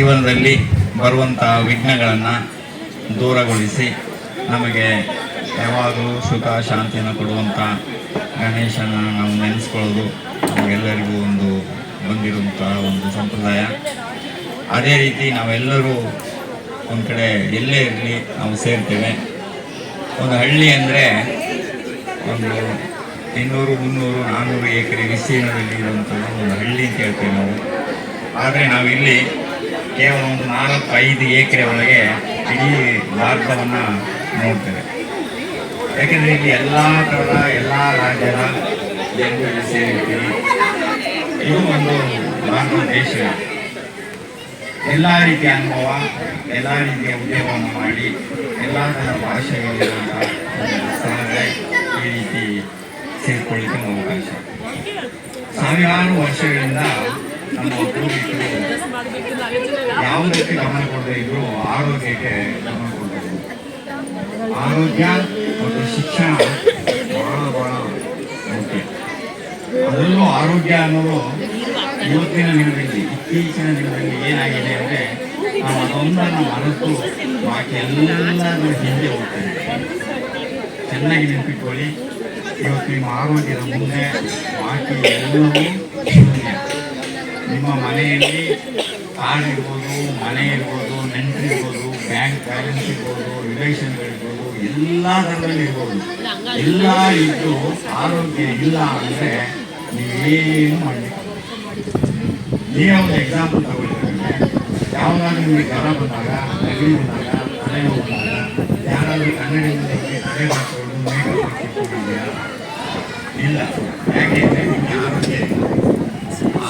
ಜೀವನದಲ್ಲಿ ಬರುವಂತಹ ವಿಘ್ನಗಳನ್ನು ದೂರಗೊಳಿಸಿ ನಮಗೆ ಯಾವಾಗಲೂ ಸುಖ ಶಾಂತಿಯನ್ನು ಕೊಡುವಂಥ ಗಣೇಶನ ನಾವು ನೆನೆಸ್ಕೊಳ್ಳೋದು ನಮಗೆಲ್ಲರಿಗೂ ಒಂದು ಬಂದಿರುವಂಥ ಒಂದು ಸಂಪ್ರದಾಯ. ಅದೇ ರೀತಿ ನಾವೆಲ್ಲರೂ ಒಂದು ಕಡೆ ಎಲ್ಲೇ ಇರಲಿ ನಾವು ಸೇರ್ತೇವೆ. ಒಂದು ಹಳ್ಳಿ ಅಂದರೆ ಒಂದು ಇನ್ನೂರು, ಮುನ್ನೂರು ನಾನ್ನೂರು ಎಕರೆ ವಿಸ್ತೀರ್ಣದಲ್ಲಿ ಇರುವಂಥದ್ದು ಒಂದು ಹಳ್ಳಿ ಅಂತ ಹೇಳ್ತೇವೆ ನಾವು. ಆದರೆ ನಾವಿಲ್ಲಿ ಕೇವಲ ಒಂದು ನಾಲ್ಕು ಐದು ಎಕರೆ ಒಳಗೆ ಇಡೀ ಭಾರತವನ್ನು ನೋಡ್ತೇವೆ ಯಾಕೆಂದರೆ ಇಲ್ಲಿ ಎಲ್ಲ ಥರದ ಎಲ್ಲ ರಾಜ್ಯದ ಜನರಲ್ಲಿ ಸೇರಿರ್ತೀವಿ. ಇದು ಒಂದು ಭಾರತ ದೇಶ. ಎಲ್ಲ ರೀತಿಯ ಅನುಭವ, ಎಲ್ಲ ರೀತಿಯ ಉದ್ಯೋಗವನ್ನು ಮಾಡಿ, ಎಲ್ಲ ಥರ ಭಾಷೆಗಳಿರುವಂಥ ಸ್ಥಳಗಳೇ ಈ ರೀತಿ ಸೇರಿಕೊಳ್ಳಿಕ್ಕೆ ಅವಕಾಶ. ಸಾವಿರಾರು ವರ್ಷಗಳಿಂದ ನಮ್ಮ ರೀತಿ ಗಮನ ಕೊಡದೆ ಇದ್ರು ಆರೋಗ್ಯಕ್ಕೆ ಗಮನ ಕೊಡ್ತಾರೆ ಆರೋಗ್ಯ ಮತ್ತು ಶಿಕ್ಷಣ ಬಹಳ ಬಹಳ ಮುಖ್ಯ. ಅದರಲ್ಲೂ ಆರೋಗ್ಯ ಅನ್ನೋದು ಇವತ್ತಿನ ದಿನದಲ್ಲಿ ಇತ್ತೀಚಿನ ದಿನದಲ್ಲಿ ಏನಾಗಿದೆ ಅಂದರೆ ನಾವು ಅದೊಂದನ್ನು ಮರೆತು ಬಾಕಿ ಎಲ್ಲರೂ ಹಿಂದೆ ಹೋಗ್ತೇವೆ. ಚೆನ್ನಾಗಿ ನೆನಪಿಟ್ಕೊಳ್ಳಿ. ಇವತ್ತು ನಿಮ್ಮ ಆರೋಗ್ಯದ ಮುಂದೆ ಬಾಕಿ ಎಲ್ಲವೂ ನಿಮ್ಮ ಮನೆಯಲ್ಲಿ ಕಾರ್ ಇರ್ಬೋದು, ಮನೆ ಇರ್ಬೋದು, ನೆಂಟರು ಇರ್ಬೋದು, ಬ್ಯಾಂಕ್ ಬ್ಯಾಲೆನ್ಸ್ ಇರ್ಬೋದು ರಿಲೇಷನ್ಗಳಿರ್ಬೋದು ಎಲ್ಲ ಥರದಲ್ಲಿ ಇರ್ಬೋದು. ಎಲ್ಲ ಇದ್ದು ಆರೋಗ್ಯ ಇಲ್ಲ ಅಂದರೆ ನೀವೇನು ಮಾಡಲಿಕ್ಕೆ ನೀವೇ ಒಂದು ಎಕ್ಸಾಂಪಲ್ ತಗೊಳ್ಳಿದ್ರೆ ಯಾವಾಗಲೂ ನಿಮಗೆ ಜ್ವರ ಬಂದಾಗ ನೆಗಡಿ ಬಂದಾಗ ತಲೆ ಹೋದಾಗ, ಯಾರಾದರೂ ಕನ್ನಡದಿಂದ ನಿಮಗೆ ತಲೆ ಹಾಕೊಂಡು ಇಲ್ಲ. ಯಾಕೆಂದರೆ ನಿಮಗೆ ಆರೋಗ್ಯ ಇಲ್ಲ.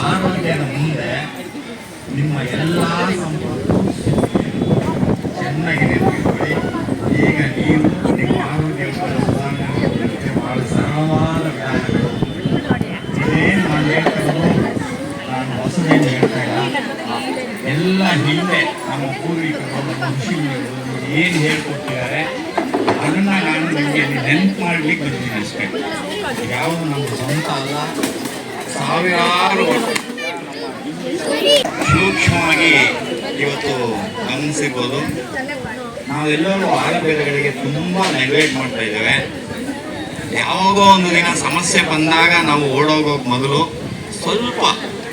ಆರೋಗ್ಯದ ಮುಂದೆ ನಿಮ್ಮ ಎಲ್ಲ ಸಂಪತ್ತು ಚೆನ್ನಾಗಿ ನೆನಪಿಟ್ಕೊಳ್ಳಿ ಈಗ ನೀವು ನಿಮ್ಮ ಆರೋಗ್ಯ ಸುಧಾರಣೆ ಬಹಳ ಸರಳವಾದ ವಿಧಾನಗಳು ಏನು ನಾನು ನಾನು ಹೊಸದೇನು ಹೇಳ್ತಾ ಇಲ್ಲ ಎಲ್ಲ ಹಿಂದೆ ನಮ್ಮ ಪೂರ್ವಿಕರು ನಮ್ಮ ಋಷಿಗಳು ಏನು ಹೇಳ್ಕೊಟ್ಟಿದ್ದಾರೆ ಅದನ್ನು ನಾನು ನಿಮಗೆ ನೆನಪು ಮಾಡ್ಲಿಕ್ಕೆ ಬರ್ತೀನಿ ಅಷ್ಟೇ ಯಾವುದು ನಮ್ಮ ಸ್ವಂತ ಅಲ್ಲ ಸಾವಿರಾರು ಸೂಕ್ಷ್ಮವಾಗಿ ಇವತ್ತು ಗಮನಿಸಿರ್ಬೋದು. ನಾವೆಲ್ಲರೂ ಆಯುರ್ವೇದಗಳಿಗೆ ತುಂಬ ನೆಗ್ಲೆಕ್ಟ್ ಮಾಡ್ತಾ ಇದ್ದೇವೆ. ಯಾವಾಗೋ ಒಂದು ದಿನ ಸಮಸ್ಯೆ ಬಂದಾಗ ನಾವು ಓಡೋಗೋಕೆ ಮೊದಲು ಸ್ವಲ್ಪ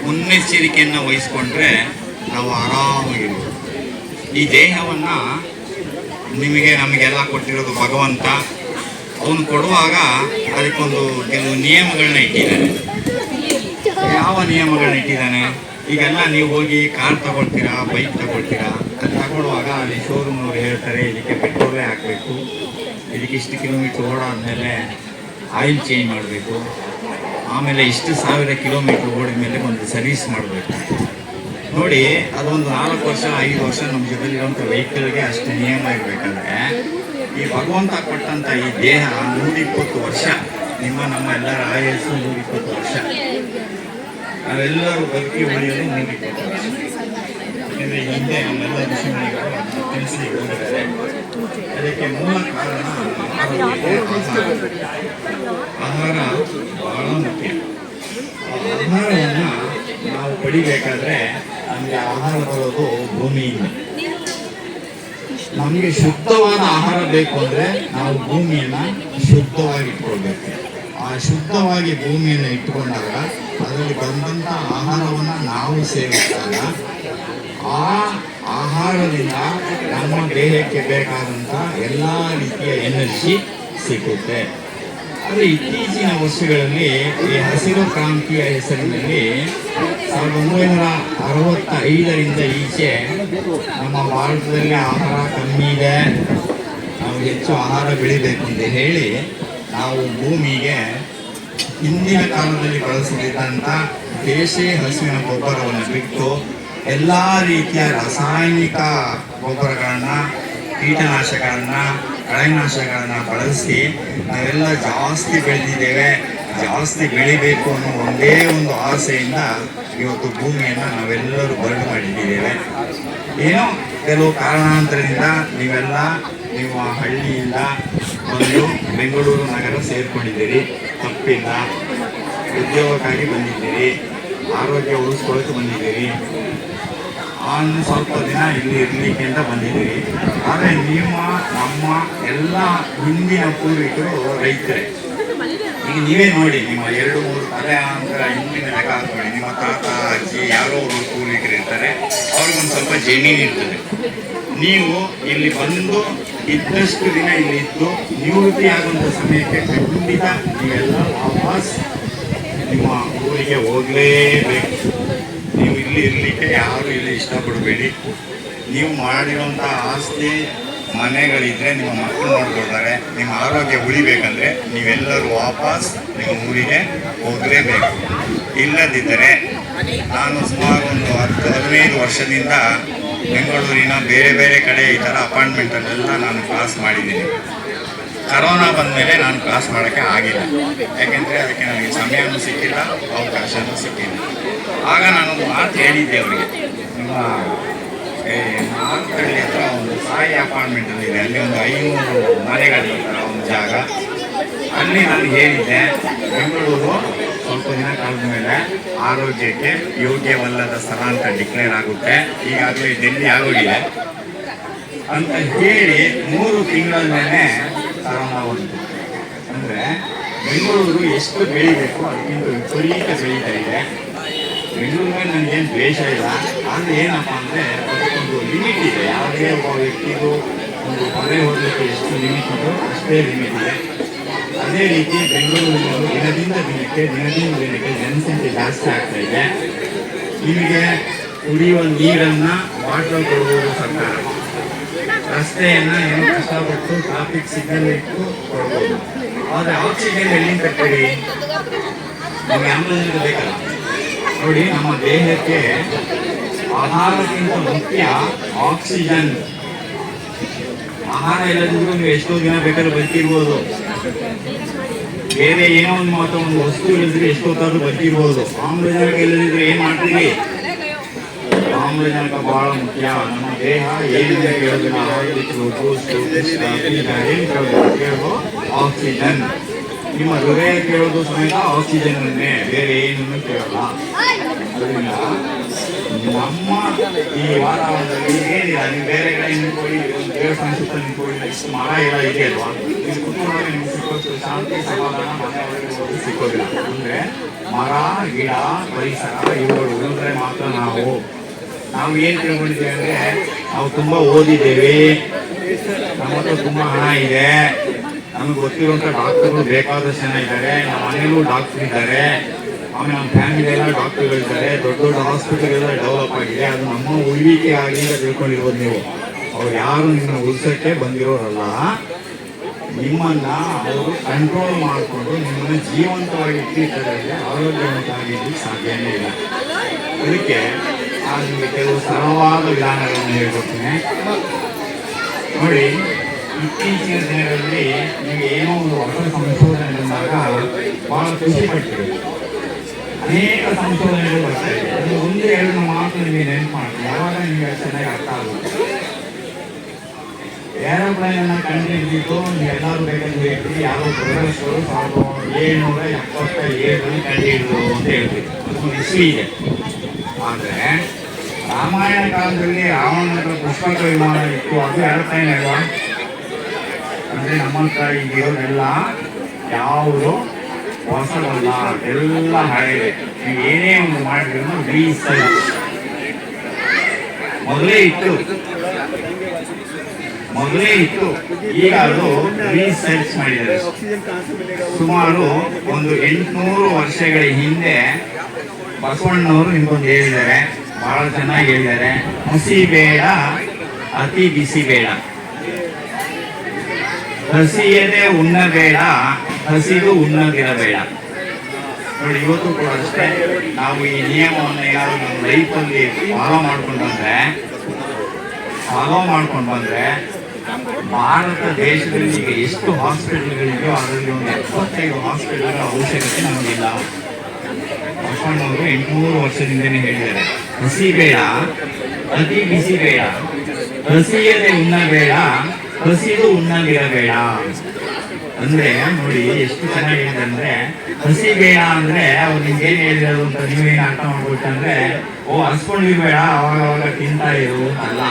ಮುನ್ನೆಚ್ಚರಿಕೆಯನ್ನು ವಹಿಸ್ಕೊಂಡ್ರೆ ನಾವು ಆರಾಮಾಗಿರ್ಬೋದು. ಈ ದೇಹವನ್ನು ನಿಮಗೆ ನಮಗೆಲ್ಲ ಕೊಟ್ಟಿರೋದು ಭಗವಂತ. ಅವನು ಕೊಡುವಾಗ ಅದಕ್ಕೊಂದು ಕೆಲವು ನಿಯಮಗಳನ್ನ ಇಟ್ಟಿದ್ದಾನೆ ಯಾವ ನಿಯಮಗಳಿಟ್ಟಿದ್ದಾನೆ ಈಗೆಲ್ಲ ನೀವು ಹೋಗಿ ಕಾರ್ ತಗೊಳ್ತೀರಾ ಬೈಕ್ ತಗೊಳ್ತೀರಾ? ಅದು ತಗೊಳ್ಳುವಾಗ ಅಲ್ಲಿ ಶೋರೂಮ್ನವ್ರು ಹೇಳ್ತಾರೆ, ಇದಕ್ಕೆ ಪೆಟ್ರೋಲೇ ಹಾಕಬೇಕು. ಇದಕ್ಕೆ ಇಷ್ಟು ಕಿಲೋಮೀಟ್ರ್ ಓಡಾದ್ಮೇಲೆ ಆಯಿಲ್ ಚೇಂಜ್ ಮಾಡಬೇಕು. ಆಮೇಲೆ ಇಷ್ಟು ಸಾವಿರ ಕಿಲೋಮೀಟ್ರ್ ಓಡಿದ ಮೇಲೆ ಒಂದು ಸರ್ವಿಸ್ ಮಾಡಬೇಕು. ನೋಡಿ ಅದೊಂದು ನಾಲ್ಕು ವರ್ಷ, ಐದು ವರ್ಷ ನಮ್ಮ ಜೊತೆಲಿರುವಂಥ ವೆಹಿಕಲ್ಗೆ ಅಷ್ಟು ನಿಯಮ ಇರಬೇಕಂದ್ರೆ, ಈ ಭಗವಂತ ಕೊಟ್ಟಂಥ ಈ ದೇಹ ನೂರಿಪ್ಪತ್ತು ವರ್ಷ, ನಿಮ್ಮ ನಮ್ಮ ಎಲ್ಲರ ಆಯಸ್ಸು ನೂರಿಪ್ಪತ್ತು ವರ್ಷ. ನಾವೆಲ್ಲರೂ ಬದುಕಿ ಉಳಿಯಲು ಯಾಕೆಂದರೆ ಹಿಂದೆ ನಮ್ಮೆಲ್ಲ ಋಷಿಮುನಿಗಳು ತಿಳಿಸಿ ಹೋಗಿದ್ದಾರೆ ಅದಕ್ಕೆ ಮೂಲ ಕಾರಣ ಆಹಾರ ಬಹಳ ಮುಖ್ಯ. ಆಹಾರವನ್ನು ನಾವು ಪಡಿಬೇಕಾದ್ರೆ ನಮಗೆ ಆಹಾರ ಬರೋದು ಭೂಮಿಯಿಂದ. ನಮಗೆ ಶುದ್ಧವಾದ ಆಹಾರ ಬೇಕು ಅಂದರೆ ನಾವು ಭೂಮಿಯನ್ನು ಶುದ್ಧವಾಗಿ ಇಟ್ಕೊಳ್ಬೇಕು ಆ ಶುದ್ಧವಾಗಿ ಭೂಮಿಯನ್ನು ಇಟ್ಟುಕೊಂಡಾಗ ಅದರಲ್ಲಿ ಬಂದಂಥ ಆಹಾರವನ್ನು ನಾವು ಸೇವಿಸಿದಾಗ ಆ ಆಹಾರದಿಂದ ನಮ್ಮ ದೇಹಕ್ಕೆ ಬೇಕಾದಂಥ ಎಲ್ಲ ರೀತಿಯ ಎನರ್ಜಿ ಸಿಗುತ್ತೆ. ಆದರೆ ಇತ್ತೀಚಿನ ವರ್ಷಗಳಲ್ಲಿ ಈ ಹಸಿರು ಕ್ರಾಂತಿಯ ಹೆಸರಿನಲ್ಲಿ ಸಾವಿರದ ಒಂಬೈನೂರ ಅರವತ್ತೈದರಿಂದ ಈಚೆ ನಮ್ಮ ಭಾರತದಲ್ಲಿ ಆಹಾರ ಕಮ್ಮಿ ಇದೆ. ನಾವು ಹೆಚ್ಚು ಆಹಾರ ಬೆಳಿಬೇಕು ಅಂತ ಹೇಳಿ ನಾವು ಭೂಮಿಗೆ ಹಿಂದಿನ ಕಾಲದಲ್ಲಿ ಬಳಸುತ್ತಿದ್ದಂಥ ದೇಶಿ ಹಸುವಿನ ಗೊಬ್ಬರವನ್ನು ಬಿಟ್ಟು ಎಲ್ಲ ರೀತಿಯ ರಾಸಾಯನಿಕ ಗೊಬ್ಬರಗಳನ್ನು, ಕೀಟನಾಶಕಗಳನ್ನು, ಕಳೆನಾಶಕಗಳನ್ನು ಬಳಸಿ ನಾವೆಲ್ಲ ಜಾಸ್ತಿ ಬೆಳೆದಿದ್ದೇವೆ, ಜಾಸ್ತಿ ಬೆಳಿಬೇಕು ಅನ್ನೋ ಒಂದೇ ಒಂದು ಆಸೆಯಿಂದ ಇವತ್ತು ಭೂಮಿಯನ್ನು ನಾವೆಲ್ಲರೂ ಬರಡು ಮಾಡಿದ್ದೇವೆ ಏನೋ? ಕೆಲವು ಕಾರಣಾಂತರದಿಂದ ನೀವೆಲ್ಲ ನಿಮ್ಮ ಹಳ್ಳಿಯಿಂದ ಬಂದು ಬೆಂಗಳೂರು ನಗರ ಸೇರ್ಕೊಂಡಿದ್ದೀರಿ. ತಪ್ಪಿಲ್ಲ. ಉದ್ಯೋಗಕ್ಕಾಗಿ ಬಂದಿದ್ದೀರಿ. ಆರೋಗ್ಯ ಉಳಿಸ್ಕೊಳ್ಳೋಕೆ ಬಂದಿದ್ದೀರಿ. ನಾನು ಸ್ವಲ್ಪ ದಿನ ಇಲ್ಲಿ ಇರಲಿಕ್ಕೆ ಅಂತ ಬಂದಿದ್ದೀರಿ. ಆದರೆ ನಿಮ್ಮ, ನಮ್ಮ ಎಲ್ಲ ಹಿಂದಿನ ಪೂರ್ವಿಕರು ರೈತರೇ. ಈಗ ನೀವೇ ನೋಡಿ, ನಿಮ್ಮ ಎರಡು ಮೂರು ಅಂತರ ಹಿಂದಿನ ಲೆಕ್ಕ ನಿಮ್ಮ ತಾತ, ಅಜ್ಜಿ, ಯಾರೋ ಒಬ್ಬರು ಪೂರ್ವಿಕರು ಇರ್ತಾರೆ ಅವ್ರಿಗೊಂದು ಸ್ವಲ್ಪ ಜಮೀನು ಇರ್ತದೆ. ನೀವು ಇಲ್ಲಿ ಬಂದು ಇದ್ದಷ್ಟು ದಿನ ಇಲ್ಲಿ ಇದ್ದು ನಿವೃತ್ತಿ ಆಗುವಂಥ ಸಮಯಕ್ಕೆ ಖಂಡಿತ ನೀವೆಲ್ಲ ವಾಪಸ್ ನಿಮ್ಮ ಊರಿಗೆ ಹೋಗಲೇಬೇಕು. ನೀವು ಇಲ್ಲಿ ಇರಲಿಕ್ಕೆ ಯಾರು ಇಲ್ಲಿ ಇಷ್ಟಪಡಬೇಡಿ. ನೀವು ಮಾಡಿರುವಂಥ ಆಸ್ತಿ ಮನೆಗಳಿದ್ದರೆ ನಿಮ್ಮ ಮಕ್ಕಳು ನೋಡ್ಕೊಳ್ತಾರೆ, ನಿಮ್ಮ ಆರೋಗ್ಯ ಉಳಿಬೇಕಂದ್ರೆ ನೀವೆಲ್ಲರೂ ವಾಪಸ್ ನಿಮ್ಮ ಊರಿಗೆ ಹೋಗಲೇಬೇಕು. ಇಲ್ಲದಿದ್ದರೆ ನಾನು ಸುಮಾರು ಒಂದು ಹತ್ತು ಹದಿನೈದು ವರ್ಷದಿಂದ ಬೆಂಗಳೂರಿನ ಬೇರೆ ಬೇರೆ ಕಡೆ ಈ ಥರ ಅಪಾಯಿಂಟ್ಮೆಂಟಲ್ಲೆಲ್ಲ ನಾನು ಕ್ಲಾಸ್ ಮಾಡಿದ್ದೀನಿ. ಕರೋನಾ ಬಂದಮೇಲೆ ನಾನು ಕ್ಲಾಸ್ ಮಾಡೋಕ್ಕೆ ಆಗಿಲ್ಲ. ಯಾಕೆಂದರೆ ಅದಕ್ಕೆ ನನಗೆ ಸಮಯನೂ ಸಿಕ್ಕಿಲ್ಲ ಅವಕಾಶವೂ ಸಿಕ್ಕಿಲ್ಲ. ಆಗ ನಾನು ಮಾತು ಹೇಳಿದ್ದೆ ಅವರಿಗೆ. ನಿಮ್ಮ ನಾಲ್ಕಳ್ಳಿ ಹತ್ರ ಒಂದು ಸಾಯಿ ಅಪಾಯಿಂಟ್ಮೆಂಟಲ್ಲಿದೆ ಅಲ್ಲಿ ಒಂದು ಐನೂರು ಮನೆಗಳಿರ್ತಾರೆ ಒಂದು ಜಾಗ. ಅಲ್ಲಿ ನಾನು ಹೇಳಿದ್ದೆ, ಬೆಂಗಳೂರು ಸ್ವಲ್ಪ ದಿನ ಕಾಲದ ಮೇಲೆ ಆರೋಗ್ಯಕ್ಕೆ ಯೋಗ್ಯವಲ್ಲದ ಸ್ಥಳ ಅಂತ ಡಿಕ್ಲೇರ್ ಆಗುತ್ತೆ. ಈಗಾಗಲೇ ಡೆಲ್ಲಿ ಆಗೋಗಿದೆ. ಅಂತ ಹೇಳಿ ಮೂರು ತಿಂಗಳ ಮೇಲೆ ಕರೋನಾ ಬಂತು ಅಂದ್ರೆ ಬೆಂಗಳೂರು ಎಷ್ಟು ಬೆಳಿಬೇಕು ಅದಕ್ಕಿಂತ ವಿಪರೀತ ಬೆಳೀತಾ ಇದೆ. ಬೆಂಗಳೂರಲ್ಲಿ ನನಗೇನು ದ್ವೇಷ ಇಲ್ಲ. ಆದರೆ ಏನಪ್ಪ ಅಂದರೆ ಅದಕ್ಕೊಂದು ಲಿಮಿಟ್ ಇದೆ. ಯಾವುದೇ ಒಬ್ಬ ವ್ಯಕ್ತಿಗೂ ಒಂದು ಹೊರೆ ಹೋಗಲಿಕ್ಕೆ ಎಷ್ಟು ಲಿಮಿಟ್ ಇದೋ ಅಷ್ಟೇ ಲಿಮಿಟ್ ಇದೆ. ಅದೇ ರೀತಿ ಬೆಂಗಳೂರಿನಲ್ಲಿ ದಿನದಿಂದ ದಿನಕ್ಕೆ ದಿನದಿಂದ ದಿನಕ್ಕೆ ಜನಸಂಖ್ಯೆ ಜಾಸ್ತಿ ಆಗ್ತಾ ಇದೆ. ನಿಮಗೆ ಕುಡಿಯುವ ನೀರನ್ನು ಬಾಟಲ್ ಕೊಡುವುದು ಸರ್ಕಾರ. ರಸ್ತೆಯನ್ನು ಏನು ಕಷ್ಟಪಟ್ಟು ಟ್ರಾಫಿಕ್ ಸಿಗ್ನಲ್ ಇಟ್ಟು ಕೊಡ್ಬೋದು. ಆದರೆ ಆಕ್ಸಿಜನ್ ಎಲ್ಲಿಂದ ಕಟ್ಟಿರಿ ನಮಗೆ ಆಮ್ಲಜನಕ ಬೇಕಲ್ಲ. ನೋಡಿ, ನಮ್ಮ ದೇಹಕ್ಕೆ ಆಹಾರಕ್ಕಿಂತ ಮುಖ್ಯ ಆಕ್ಸಿಜನ್ ಆಹಾರ ಇಲ್ಲದಿದ್ರು ನೀವು ಎಷ್ಟೋ ದಿನ ಬೇಕಾದ್ರೆ ಬದುಕಿರ್ಬೋದು. ಬೇರೆ ಏನೋ ಒಂದು ಮಾತ್ರ ಒಂದು ವಸ್ತು ಇಲ್ಲದಿದ್ರೆ ಎಷ್ಟೊತ್ತಾದ್ರೂ ಬದುಕಿರ್ಬೋದು ಆಮ್ಲಜನಕ ಇಲ್ಲದಿದ್ರೆ ಏನ್ ಮಾಡ್ತೀವಿ ಆಮ್ಲಜನಕ ಬಹಳ ಮುಖ್ಯ. ನಮ್ಮ ದೇಹ ಏನಿದೆ ಏನು ಕೇಳೋದು ಆಕ್ಸಿಜನ್. ನಿಮ್ಮ ಹೃದಯ ಕೇಳೋದು ಸಮೇತ ಆಕ್ಸಿಜನ್ ಬೇರೆ ಏನನ್ನು ಕೇಳಲ್ಲ. ಅದರಿಂದ ನಮ್ಮ ಈ ವಾತಾವರಣದಲ್ಲಿ ಏನಿಲ್ಲ, ನೀವು ಬೇರೆ ಕಡೆ ದೇವಸ್ಥಾನ ಸುತ್ತ ಮರ ಎಲ್ಲ ಇದೆ ಅಲ್ವಾ? ನೀವು ಕುತ್ಕೊಂಡ್ರೆ ನಿಮ್ಗೆ ಸಿಕ್ಕೋದು ಶಾಂತಿ, ಸಮಾಧಾನ ಸಿಕ್ಕೋದಿಲ್ಲ. ಅಂದ್ರೆ ಮರ, ಗಿಡ, ಪರಿಸರ, ಇವುಗಳು ಉಳಿದ್ರೆ ಮಾತ್ರ ನಾವು ನಾವು ಏನ್ ತಿಳ್ಕೊಂಡಿದ್ದೇವೆ ಅಂದ್ರೆ ನಾವು ತುಂಬಾ ಓದಿದ್ದೇವೆ. ನಮ್ಮ ಹತ್ರ ತುಂಬಾ ಹಣ ಇದೆ. ನಮ್ಗೆ ಗೊತ್ತಿರುವಂತ ಡಾಕ್ಟರ್ಗಳು ಬೇಕಾದಷ್ಟು ಜನ ಇದ್ದಾರೆ. ನಮ್ಮ ಮನೆಯಲ್ಲೂ ಡಾಕ್ಟರ್ ಇದ್ದಾರೆ. ಆಮೇಲೆ ನಮ್ಮ ಫ್ಯಾಮಿಲಿ ಎಲ್ಲ ಡಾಕ್ಟರ್ಗಳಿದ್ದಾರೆ ದೊಡ್ಡ ದೊಡ್ಡ ಹಾಸ್ಪಿಟಲ್ ಎಲ್ಲ ಡೆವಲಪ್ ಆಗಿದೆ. ಅದು ನಮ್ಮ ಉಳಿವಿಕೆ ಆಗಿ ಅಂತ ತಿಳ್ಕೊಂಡಿರ್ಬೋದು ನೀವು. ಅವ್ರು ಯಾರು ನಿಮ್ಮ ಉಳಿಸಕ್ಕೆ ಬಂದಿರೋರಲ್ಲ, ನಿಮ್ಮನ್ನ ಅವರು ಕಂಟ್ರೋಲ್ ಮಾಡಿಕೊಂಡು ನಿಮ್ಮನ್ನ ಜೀವಂತವಾಗಿ ಇಟ್ಟಿರ್ತಾರೆ ಆರೋಗ್ಯವಂತವಾಗಿರ್ಲಿಕ್ಕೆ ಸಾಧ್ಯನೇ ಇಲ್ಲ. ಅದಕ್ಕೆ ನಿಮಗೆ ಕೆಲವು ಸರಳವಾದ ವಿಧಾನಗಳನ್ನು ಹೇಳ್ಕೊಡ್ತೀನಿ. ನೋಡಿ, ಇತ್ತೀಚಿನ ದಿನಗಳಲ್ಲಿ ನಿಮಗೆ ಏನೋ ಒಂದು ಹೊಸ ಸಂಶೋಧನೆ ಬಂದಾಗ ಭಾಳ ಖುಷಿ ಪಡ್ತೀವಿ ಅನೇಕ ಸಂಶೋಧನೆಗಳು ಬರ್ತವೆ ಅದು ಒಂದು, ಎರಡು ಮಾತು ನಿಮಗೆ ನೆನಪು ಮಾಡಿ ಯಾವಾಗ ನಿಮಗೆ ಚೆನ್ನಾಗಿ ಅರ್ಥ ಆಗುತ್ತೆ? ಏರೋಪ್ಲೇನ್ ಅನ್ನ ಒಂದು ಎಲರ್ಪ್ಲೇನಲ್ಲಿ ಬೇಕಂತ ಹೇಳ್ತೀವಿ ಯಾರು ಪ್ರೊಫೆಸರು ಸಾವಿರದ ಏಳ್ನೂರ ಎಪ್ಪತ್ತ ಏಳರಲ್ಲಿ ಕಂಡುಹಿಡಿದ್ರು ಅಂತ ಹೇಳ್ತೀವಿ. ಅದು ಹಿಸ್ಟ್ರಿ ಇದೆ. ಆದರೆ ರಾಮಾಯಣ ಕಾಲದಲ್ಲಿ ರಾವಣನ ಪುಷ್ಪಕ ವಿಮಾನ ಇತ್ತು. ಅದು ಏರೋಪ್ಲೇನ್ ಅಲ್ವಾ? ಅಂದರೆ ನಮ್ಮಂತ ಈಗ ಇರೋದೆಲ್ಲ ಯಾವುದು ಹೊಸದಲ್ಲ ಎಲ್ಲ ಹಳೆಯದೆ ನೀವು ಏನೇ ಒಂದು ಮಾಡಿದ್ರು ರೀಸರ್ಚ್ ಮೊದಲೇ ಇತ್ತು. ಮೊದಲೇ ಇತ್ತು. ಈಗ ಅದು ಮಾಡಿದ್ದಾರೆ. ಸುಮಾರು ಒಂದು ಎಂಟುನೂರು ವರ್ಷಗಳ ಹಿಂದೆ ಬಸವಣ್ಣವರು ನಿಮ್ಗೊಂದು ಹೇಳಿದ್ದಾರೆ. ಬಹಳ ಚೆನ್ನಾಗಿ ಹೇಳಿದ್ದಾರೆ. ಹಸಿ ಬೇಡ ಅತಿ ಬಿಸಿ ಬೇಡ ಹಸಿಯದೆ ಉಣ್ಣಬೇಡ. ಹಸಿದು ಉಣ್ಣದಿರಬೇಡ ನೋಡಿ, ಇವತ್ತು ಕೂಡ ಅಷ್ಟೇ. ನಾವು ಈ ನಿಯಮವನ್ನು ಯಾರು ನಮ್ಮ ಲೈಫಲ್ಲಿ ಫಾಲೋ ಮಾಡ್ಕೊಂಡು ಬಂದ್ರೆ, ಫಾಲೋ ಮಾಡ್ಕೊಂಡು ಬಂದ್ರೆ ಭಾರತ ದೇಶದಲ್ಲಿ ಈಗ ಎಷ್ಟು ಹಾಸ್ಪಿಟಲ್ಗಳಿದೆಯೋ ಅದರಲ್ಲಿ ಒಂದು ಎಪ್ಪತ್ತೈದು ಹಾಸ್ಪಿಟಲ್ಗಳ ಅವಶ್ಯಕತೆ ನಮಗಿಲ್ಲ ಬಸವಣ್ಣವರು ಎಂಟುನೂರು ವರ್ಷದಿಂದನೇ ಹೇಳಿದ್ದಾರೆ. ಹಸಿ ಬೇಡ ಅತಿ ಬಿಸಿ ಬೇಡ. ಹಸಿಯದೆ ಉಣ್ಣಬೇಡ ಹಸಿದು ಉಣ್ಣದಿರಬೇಡ ಅಂದ್ರೆ ನೋಡಿ ಎಷ್ಟು ಚೆನ್ನಾಗಿದೆ ಅಂದ್ರೆ ಹಸಿ ಬೇಡ ಅಂದ್ರೆ ಅವ್ರು ನಿಮ್ಗೆ ಏನ್ ಹೇಳಿದ್ರು ಅಂತ ನೀವೇನು ಅರ್ಥ ಮಾಡ್ಬಿಟ್ಟಂದ್ರೆ ಓ ಹಸ್ಕೊಂಡಿರ್ಬೇಡ ಅವಾಗ ಅವಾಗ ತಿಂತಾ ಇರು ಅಲ್ಲ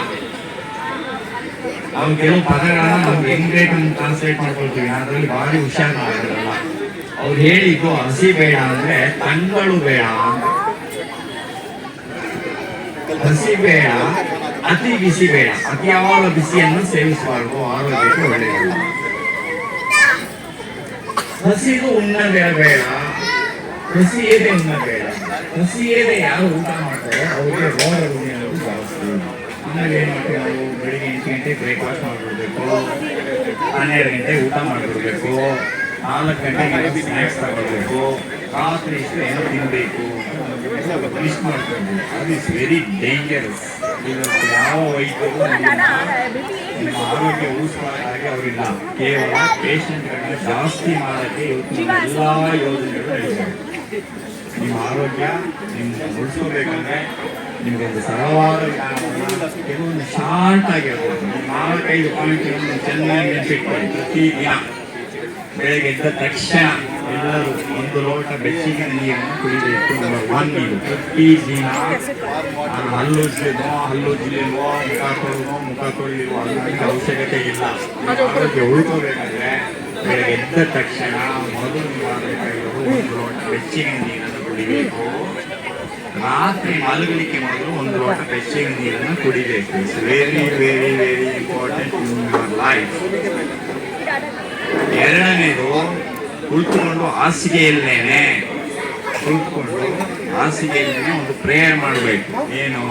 ಅವ್ರು ಕೆಲವು ಪದಗಳನ್ನ ನಾವು ಹೆಂಗ್ ಟ್ರಾನ್ಸ್ಲೇಟ್ ಮಾಡ್ಕೊಳ್ತೀವಿ, ಅದ್ರಲ್ಲಿ ಭಾರಿ ಹುಷಾರಾಗಿರಲ್ಲ. ಅವ್ರು ಹೇಳಿದ್ದು ಹಸಿ ಬೇಡ ಅಂದ್ರೆ ಕಣ್ಗಳು ಬೇಡ. ಹಸಿ ಬೇಡ ಅತಿ ಬಿಸಿ ಬೇಡ. ಅತಿ ಯಾವಾಗ ಬಿಸಿಯನ್ನು ಸೇವಿಸಬಾರ್ದು ಆರೋಗ್ಯಕ್ಕೆ ಒಳ್ಳೆಯದಲ್ಲ. ಹಸಿದು ಉಣ್ಣದೆ ಬೇಡ ಹಸಿಯದೆ ಉಣ್ಣಬೇಡ. ಹಸಿಯದೆ ಯಾರು ಊಟ ಮಾಡ್ತಾರೆ, ಅವರಿಗೆ ರೋಗ ಉಣ್ಣೆ ಅನ್ನೋದು ಜಾಸ್ತಿ. ಆಮೇಲೆ ಏನ್ ಮಾಡ್ತೀವಿ ನಾವು, ಬೆಳಿಗ್ಗೆ ಎಂಟು ಗಂಟೆ ಬ್ರೇಕ್ಫಾಸ್ಟ್ ಮಾಡ್ಬಿಡ್ಬೇಕು. ಹನ್ನೆರಡು ಗಂಟೆ ಊಟ ಮಾಡ್ಬಿಡ್ಬೇಕು. ನಾಲ್ಕು ಗಂಟೆಗೆ ಸ್ನ್ಯಾಕ್ಸ್ ತಗೊಳ್ಬೇಕು. ರಾತ್ರಿ ಇಷ್ಟು ಏನೋ ತಿನ್ಬೇಕು. ಮಿಸ್ ಮಾಡ್ಕೊಂಡು. ಅದು ಇಸ್ ವೆರಿ ಡೇಂಜರಸ್ ಯಾವ ವೈದ್ಯರು ನಿಮ್ಮ ಆರೋಗ್ಯ ಉಳಿಸ್ಕೊಳ್ಳೋದಾಗಿ ಅವರಿಲ್ಲ ಕೇವಲ ಪೇಷಂಟ್ಗಳನ್ನ ಜಾಸ್ತಿ ಮಾಡೋಕ್ಕೆ ಎಲ್ಲ ಯೋಜನೆಗಳು ನಿಮ್ಮ ಆರೋಗ್ಯ ನಿಮ್ಮನ್ನು ಉಳಿಸ್ಕೋಬೇಕಂದ್ರೆ ನಿಮಗೊಂದು ಸರಳವಾದ ಕೆಲವೊಂದು ಶಾರ್ಟ್ ಆಗಿರ್ಬೋದು ನಾಲ್ಕೈದು ಚೆನ್ನಾಗಿ ನೆನಪಿಟ್ಕೊಳ್ಳಿ ಪ್ರತಿ ದಿನ ಬೆಳಗ್ಗೆ ಎದ್ದ ತಕ್ಷಣ ಎಲ್ಲರೂ ಒಂದು ಲೋಟ ಬೆಚ್ಚಗಿನ ನೀರನ್ನು ಕುಡಿಬೇಕು ನಂಬರ್ ಒನ್ ಇದು ಹಲ್ಲು ಉಜ್ಜಿದ್ನೋ ಹಲ್ಲು ಉಜ್ಜಲಿಲ್ವೋ ಮುಖ ತೊಳೆದೋ ಮುಖ ತೊಳಿಲ್ವೋ ಅನ್ನೋದಕ್ಕೆ ಅವಶ್ಯಕತೆ ಇಲ್ಲ. ಆರೋಗ್ಯ ಉಳ್ಕೋಬೇಕಾದ್ರೆ ಬೆಳಗ್ಗೆ ಎದ್ದ ತಕ್ಷಣ ಮೊದಲು ಮಾಡಬೇಕಾಗಿರೋದು ಒಂದು ಲೋಟ ಬೆಚ್ಚಗಿನ ನೀರನ್ನು ಕುಡಿಬೇಕು. ರಾತ್ರಿ ಮಲಗಲಿಕ್ಕೆ ಮೊದಲು ಒಂದು ಲೋಟ ಬೆಚ್ಚಗಿನ ನೀರನ್ನು ಕುಡಿಬೇಕು. It's very very very important in your life ಎರಡನೇದು ಕುಳಿತುಕೊಂಡು ಹಾಸಿಗೆಯಲ್ಲೇನೆ ಕುಳಿತುಕೊಂಡು ಹಾಸಿಗೆಯಲ್ಲೇನೆ ಒಂದು ಪ್ರೇಯರ್ ಮಾಡಬೇಕು. ಏನು?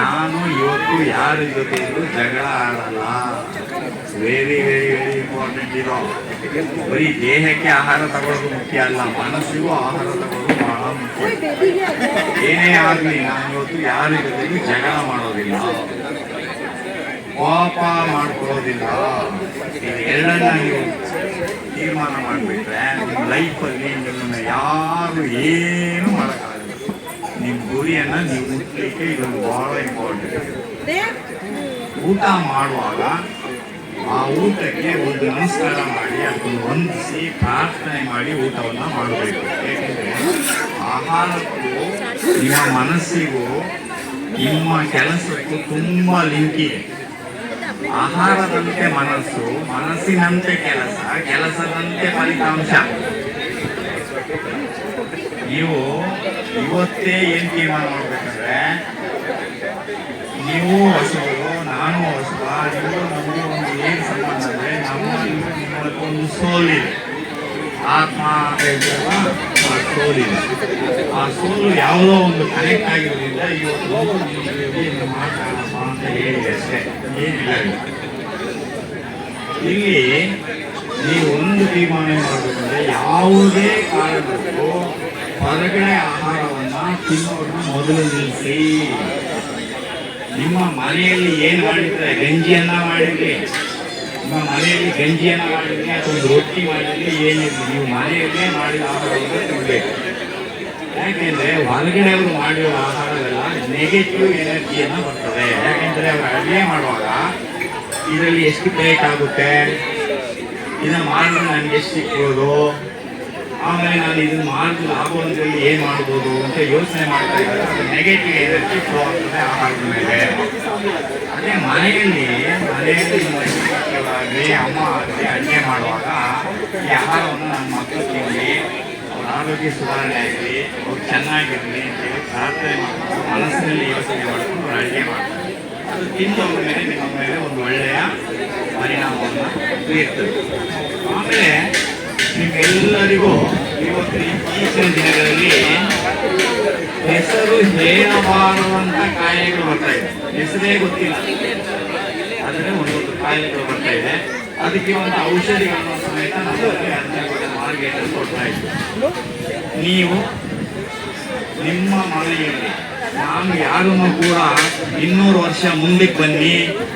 ನಾನು ಇವತ್ತು ಯಾರ ಜೊತೆ ಇದ್ದು ಜಗಳ ಆಡಲ್ಲ. ವೆರಿ ವೆರಿ ವೆರಿ ಇಂಪಾರ್ಟೆಂಟ್ ಇರೋ ಬರೀ ದೇಹಕ್ಕೆ ಆಹಾರ ತಗೊಳ್ಳೋದು ಮುಖ್ಯ ಅಲ್ಲ, ಮನಸ್ಸಿಗೂ ಆಹಾರ ತಗೊಳ್ಳೋದು ಬಹಳ ಮುಖ್ಯ. ಏನೇ ಆಗಲಿ, ನಾನು ಇವತ್ತು ಯಾರ ಜೊತೆಗೂ ಜಗಳ ಮಾಡೋದಿಲ್ಲ. ಕೋಪ ಮಾಡ್ಕೊಳ್ಳೋದಿಲ್ಲ. ಎರಡನ್ನ ನೀವು ತೀರ್ಮಾನ ಮಾಡಿಬಿಟ್ರೆ ನಿಮ್ಮ ಲೈಫಲ್ಲಿ ನಿಮ್ಮನ್ನು ಯಾರು ಏನು ಮಾಡೋಕ್ಕಾಗಲ್ಲ. ನಿಮ್ಮ ಗುರಿಯನ್ನು ನೀವು ಮುಟ್ಲಿಕ್ಕೆ ಇದೊಂದು ಬಹಳ ಇಂಪಾರ್ಟೆಂಟ್ ಊಟ ಮಾಡುವಾಗ ಆ ಊಟಕ್ಕೆ ಒಂದು ನಮಸ್ಕಾರ ಮಾಡಿ, ಅದನ್ನು ಹೊಂದಿಸಿ ಪ್ರಾರ್ಥನೆ ಮಾಡಿ ಊಟವನ್ನು ಮಾಡಬೇಕು. ಏಕೆಂದರೆ ಆಹಾರಕ್ಕೂ ನಿಮ್ಮ ಮನಸ್ಸಿಗೂ ನಿಮ್ಮ ಕೆಲಸಕ್ಕೂ ತುಂಬ ಲಿಂಕ್ ಇದೆ. ಆಹಾರದಂತೆ ಮನಸ್ಸು, ಮನಸ್ಸಿನಂತೆ ಕೆಲಸ, ಕೆಲಸದಂತೆ ಫಲಿತಾಂಶ. ನೀವು ಇವತ್ತೇ ಏನ್ ತೀರ್ಮಾನ ಮಾಡ್ಬೇಕಂದ್ರೆ, ನೀವು ಹಸುಗಳು, ನಾನು ಹಸುವ, ನೀವು ನಮಗೆ ಒಂದು ಏನು ಸಂಬಂಧ ಅಂದ್ರೆ ನಮ್ಮ ಒಂದು ಸೋಲಿದೆ ಆತ್ಮ ಆ ಸೋಲಿದೆ ಆ ಸೋಲು ಯಾವುದೋ ಒಂದು ಕನೆಕ್ಟ್ ಆಗಿರೋದ್ರಿಂದ ಇವತ್ತು ನಿಮಗೆ ಇಲ್ಲಿ. ನೀವು ಒಂದು ತೀರ್ಮಾನ ಮಾಡಬೇಕಂದ್ರೆ ಯಾವುದೇ ಕಾರಣಕ್ಕೂ ಹೊರಗಡೆ ಆಹಾರವನ್ನು ತಿನ್ನೋದನ್ನ ಮೊದಲು ನಿಲ್ಲಿಸಿ ನಿಮ್ಮ ಮನೆಯಲ್ಲಿ ಏನು ಮಾಡಿದ್ರೆ ಗಂಜಿಯನ್ನ ಮಾಡಿರ್ಲಿ ನಿಮ್ಮ ಮನೆಯಲ್ಲಿ ಗಂಜಿಯನ್ನ ಮಾಡಿರ್ಲಿ ಅಥವಾ ರೊಟ್ಟಿ ಮಾಡಿರ್ಲಿ ಏನಿರಲಿ, ನೀವು ಮನೆಯಲ್ಲೇ ಮಾಡಿದ ಆಹಾರವನ್ನು ತಿನ್ನಬೇಕು ಯಾಕೆಂದ್ರೆ ಹೊರಗಡೆ ಅವರು ಮಾಡಿರೋ ಆಹಾರವೆಲ್ಲ ನೆಗೆಟಿವ್ ಎನರ್ಜಿಯನ್ನು ಬರ್ತದೆ ಯಾಕೆಂದ್ರೆ ಅವರು ಅಡುಗೆ ಮಾಡುವಾಗ ಇದರಲ್ಲಿ ಎಷ್ಟು ಬೇಕಾಗುತ್ತೆ? ಇದನ್ನು ಮಾಡಿದ್ರೆ ನನಗೆ ಎಷ್ಟು ಸಿಕ್ಬೋದು ಆಮೇಲೆ ನಾನು ಇದನ್ನ ಮಾಡಿದ್ರೆ ಲಾಭವಂತರಲ್ಲಿ ಏನು ಮಾಡ್ಬೋದು ಅಂತ ಯೋಚನೆ ಮಾಡ್ತಾ ಇದ್ದಾರೆ ಅದು ನೆಗೆಟಿವ್ ಎನರ್ಜಿ ಫ್ಲೋ ಆಗ್ತದೆ ಆಹಾರದ ಮೇಲೆ. ಅದೇ ಮನೆಯಲ್ಲಿ ಮನೆಯಲ್ಲಿ ಮಕ್ಕಳಾಗಲಿ ಅಮ್ಮ ಆಗಲಿ ಅಡುಗೆ ಮಾಡುವಾಗ ಈ ಆಹಾರವನ್ನು ನನ್ನ ಮಕ್ಕಳು ತಿನ್ನಲಿ ಆರೋಗ್ಯ ಸುಧಾರಣೆ ಆಗಲಿ ಅವ್ರು ಚೆನ್ನಾಗಿರಲಿ ಅಂತೇಳಿ ಪ್ರಾರ್ಥನೆ ಮಾಡ್ಕೊಂಡು ಮನಸ್ಸಿನಲ್ಲಿ ಯೋಚನೆ ಮಾಡ್ಕೊಂಡು ಅಡುಗೆ ಮಾಡ್ತಾರೆ. ಅದು ತಿಂದವ್ರ ಮೇಲೆ ನಿಮ್ಮ ಮೇಲೆ ಒಂದು ಒಳ್ಳೆಯ ಪರಿಣಾಮವನ್ನು ಬೀರ್ತದೆ. ಆಮೇಲೆ ನಿಮ್ಗೆಲ್ಲರಿಗೂ ಇವತ್ತು ಇತ್ತೀಚಿನ ದಿನಗಳಲ್ಲಿ ಹೆಸರು ಹೇಳಬಾರದಂಥ ಕಾಯಿಲೆಗಳು ಬರ್ತಾ ಇದೆ. ಹೆಸರೇ ಗೊತ್ತಿಲ್ಲ. ಆದರೆ ಒಂದೊಂದು ಕಾಯಿಲೆಗಳು ಬರ್ತಾ ಇದೆ. ಅದಕ್ಕೆ ಒಂದು ಔಷಧಿಗಳನ್ನು ಸಮೇತ ನಮ್ಮಲ್ಲಿ ಹದಿನೈದು ಮಾರ್ಕೆಟಲ್ಲಿ ಕೊಡ್ತಾ ಇದ್ದೀವಿ ನೀವು ನಿಮ್ಮ ಮನೆಯಲ್ಲಿ ನಾನು ಯಾರನ್ನು ಕೂಡ ಇನ್ನೂರು ವರ್ಷ ಮುಂದಕ್ಕೆ ಬನ್ನಿ,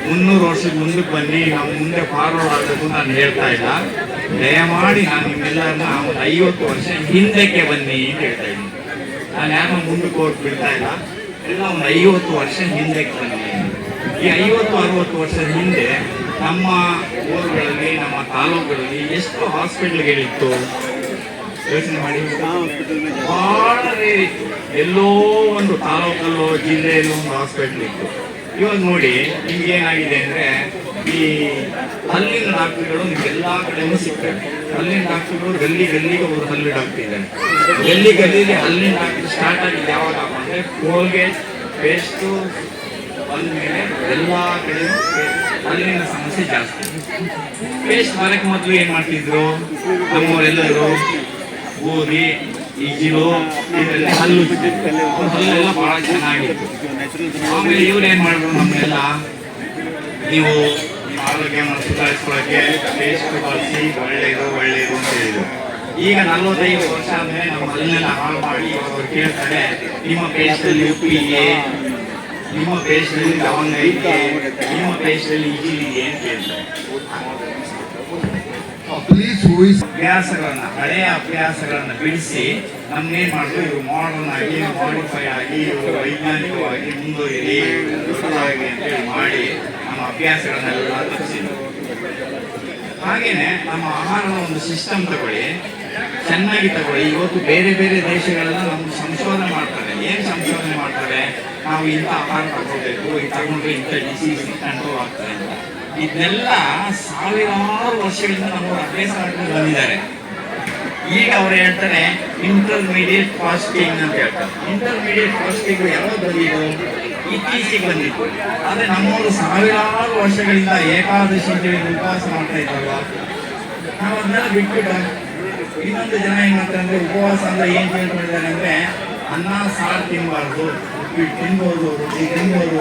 ಮುನ್ನೂರು ವರ್ಷಕ್ಕೆ ಮುಂದಕ್ಕೆ ಬನ್ನಿ ನಾವು ಮುಂದೆ ಫಾರ್ವರ್ಡ್ ಆಗಬೇಕು ನಾನು ಹೇಳ್ತಾ ಇಲ್ಲ. ದಯಮಾಡಿ ನಾನು ನಿಮ್ಮೆಲ್ಲರನ್ನ ಒಂದು ಐವತ್ತು ವರ್ಷ ಹಿಂದಕ್ಕೆ ಬನ್ನಿ ಅಂತ ಹೇಳ್ತಾ ಇದ್ದೀನಿ. ನಾನು ಯಾರನ್ನ ಮುಂದಕ್ಕೆ ಹೋಗಿ ಬಿಡ್ತಾ ಇಲ್ಲ. ಎಲ್ಲ ಒಂದು ಐವತ್ತು ವರ್ಷ ಹಿಂದಕ್ಕೆ ಬನ್ನಿ. ಈ ಐವತ್ತು, ಅರವತ್ತು ವರ್ಷದ ಹಿಂದೆ ನಮ್ಮ ಊರುಗಳಲ್ಲಿ, ನಮ್ಮ ತಾಲೂಕುಗಳಲ್ಲಿ ಎಷ್ಟು ಹಾಸ್ಪಿಟ್ಲ್ಗಳಿತ್ತು? ಯೋಚನೆ ಮಾಡಿ. ಇತ್ತು. ಎಲ್ಲೋ ಒಂದು ತಾಲೂಕಲ್ಲೋ, ಜಿಲ್ಲೆಯಲ್ಲೋ ಒಂದು ಹಾಸ್ಪಿಟ್ಲ್ ಇತ್ತು. ಇವಾಗ ನೋಡಿ, ನಿಮ್ಗೆ ಏನಾಗಿದೆ ಅಂದ್ರೆ, ಈ ಹಲ್ಲಿನ ಡಾಕ್ಟರ್ಗಳು ಎಲ್ಲಾ ಕಡೆನೂ ಸಿಗ್ತವೆ ಹಲ್ಲಿನ ಡಾಕ್ಟರ್ಗಳು ಗಲ್ಲಿ ಗಲ್ಲಿಗೆ ಅವರು ಹಲ್ಲು ಡಾಕ್ಟರ್ ಇದ್ದಾರೆ ಗಲ್ಲಿ ಗಲ್ಲಿಗೆ ಹಲ್ಲಿನ ಡಾಕ್ಟರ್ ಸ್ಟಾರ್ಟ್ ಆಗಿದೆ ಯಾವಾಗ? ಅಂದ್ರೆ ಕೋಲ್ಗೇಟ್ ಪೇಸ್ಟು ಬಂದ್ಮೇಲೆ ಎಲ್ಲ ಕಡೆನೂ ಹಲ್ಲಿನ ಸಮಸ್ಯೆ ಜಾಸ್ತಿ. ಪೇಸ್ಟ್ ಬರಕ್ಕೆ ಮೊದಲು ಏನು ಮಾಡ್ತಿದ್ರು? ನಮ್ಮವರೆಲ್ಲರೂ ಓದಿ ಈಜಿರೋ ಹಲ್ಲು. ಹಲ್ಲೆಲ್ಲ ಭಾಳ ಚೆನ್ನಾಗಿತ್ತು. ಆಮೇಲೆ ಇವ್ರು ಏನು ಮಾಡಿದ್ರು ನಮ್ಮನ್ನೆಲ್ಲ ನೀವು ನಿಮ್ಮ ಆರೋಗ್ಯವನ್ನು ಸುಧಾರಿಸ್ಕೊಳ್ಳೋಕ್ಕೆ ಪೇಸ್ಟ್ ಬಳಸಿ ಒಳ್ಳೆಯದು ಒಳ್ಳೆಯದು ಅಂತ ಹೇಳಿದ್ರು. ಈಗ ನಲವತ್ತೈದು ವರ್ಷ ಅಂದರೆ ನಮ್ಮ ಹಲ್ಲನ್ನೆಲ್ಲ ಹಾಳು ಮಾಡಿ ಅವ್ರು ಕೇಳ್ತಾರೆ, ನಿಮ್ಮ ಪೇಸ್ಟಲ್ಲಿ ಉಪ್ಪು ಇದೆಯೇ ನಿಮ್ಮ ದೇಶದಲ್ಲಿ ಲವಂಗ ಇದೆ ನಿಮ್ಮ ಪೇಜ್ನಲ್ಲಿ ಇಲ್ಲಿ ಇದೆ ಅಂತ ಹೇಳ್ತಾರೆ. Who is ಅಭ್ಯಾಸಗಳನ್ನ ಹಳೆಯ ಅಭ್ಯಾಸಗಳನ್ನ ಬಿಡಿಸಿ ನಮ್ಗೇನ್ ಮಾಡ್ತು ಇವರು ಮಾಡರ್ನ್ ಆಗಿ ಮಾಡಿಫೈ ಆಗಿ ಇವರು ವೈಜ್ಞಾನಿಕವಾಗಿ ಮುಂದುವರಿಲಿ ದೊಡ್ಡದಾಗಿ ಅಂತೇಳಿ ಮಾಡಿ ನಮ್ಮ ಅಭ್ಯಾಸಗಳನ್ನೆಲ್ಲ ತಪ್ಪಿಸಿದ್ರು. ಹಾಗೇನೆ ನಮ್ಮ ಆಹಾರದ ಒಂದು ಸಿಸ್ಟಮ್ ತಗೊಳ್ಳಿ ಚೆನ್ನಾಗಿ ತಗೊಳ್ಳಿ. ಇವತ್ತು ಬೇರೆ ಬೇರೆ ದೇಶಗಳೆಲ್ಲ ನಮ್ಗೆ ಸಂಶೋಧನೆ ಮಾಡ್ತಾರೆ. ಏನು ಸಂಶೋಧನೆ ಮಾಡ್ತಾರೆ? ನಾವು ಇಂಥ ಆಹಾರ ತಗೋಬೇಕು ಇದು ತಗೊಂಡ್ರೆ ಇಂಥ ಡಿಸೀಸ್ ಕಂಟ್ರೋಲ್ ಆಗ್ತದೆ ಅಂತ ಇದನ್ನೆಲ್ಲ ಸಾವಿರಾರು ವರ್ಷಗಳಿಂದ ನಮ್ಮವರು ಅಭ್ಯಾಸ ಮಾಡ್ಕೊಂಡು ಬಂದಿದ್ದಾರೆ. ಈಗ ಅವ್ರು ಹೇಳ್ತಾರೆ ಇಂಟರ್ಮೀಡಿಯೇಟ್ ಫಾಸ್ಟಿಂಗ್ ಅಂತ ಹೇಳ್ತಾರೆ. ಇಂಟರ್ಮೀಡಿಯೇಟ್ ಫಾಸ್ಟಿಂಗ್ ಯಾವಾಗ ಬಂದಿದ್ದು? ಇತ್ತೀಚೆಗೆ ಬಂದಿತ್ತು ಆದರೆ ನಮ್ಮವರು ಸಾವಿರಾರು ವರ್ಷಗಳಿಂದ ಏಕಾದಶಿ ಅಂತೇಳಿ ಉಪವಾಸ ಮಾಡ್ತಾ ಇದ್ದಾವ ನಾವು ಅದನ್ನೆಲ್ಲ ಬಿಟ್ಬಿಟ್ಟು ಇನ್ನೊಂದು ಜನ ಏನ್ ಮಾಡ್ತಾರೆ ಅಂದ್ರೆ ಉಪವಾಸ ಅಂದ್ರೆ ಏನ್ ತಿಳ್ಕೊಂಡಿದ್ದಾರೆ ಅಂದ್ರೆ ಅನ್ನ, ಸಾರು ತಿನ್ಬಾರ್ದು. ಉಪ್ಪಿಟ್ಟು ತಿನ್ಬೋದು ಈ ತಿನ್ಬೋದು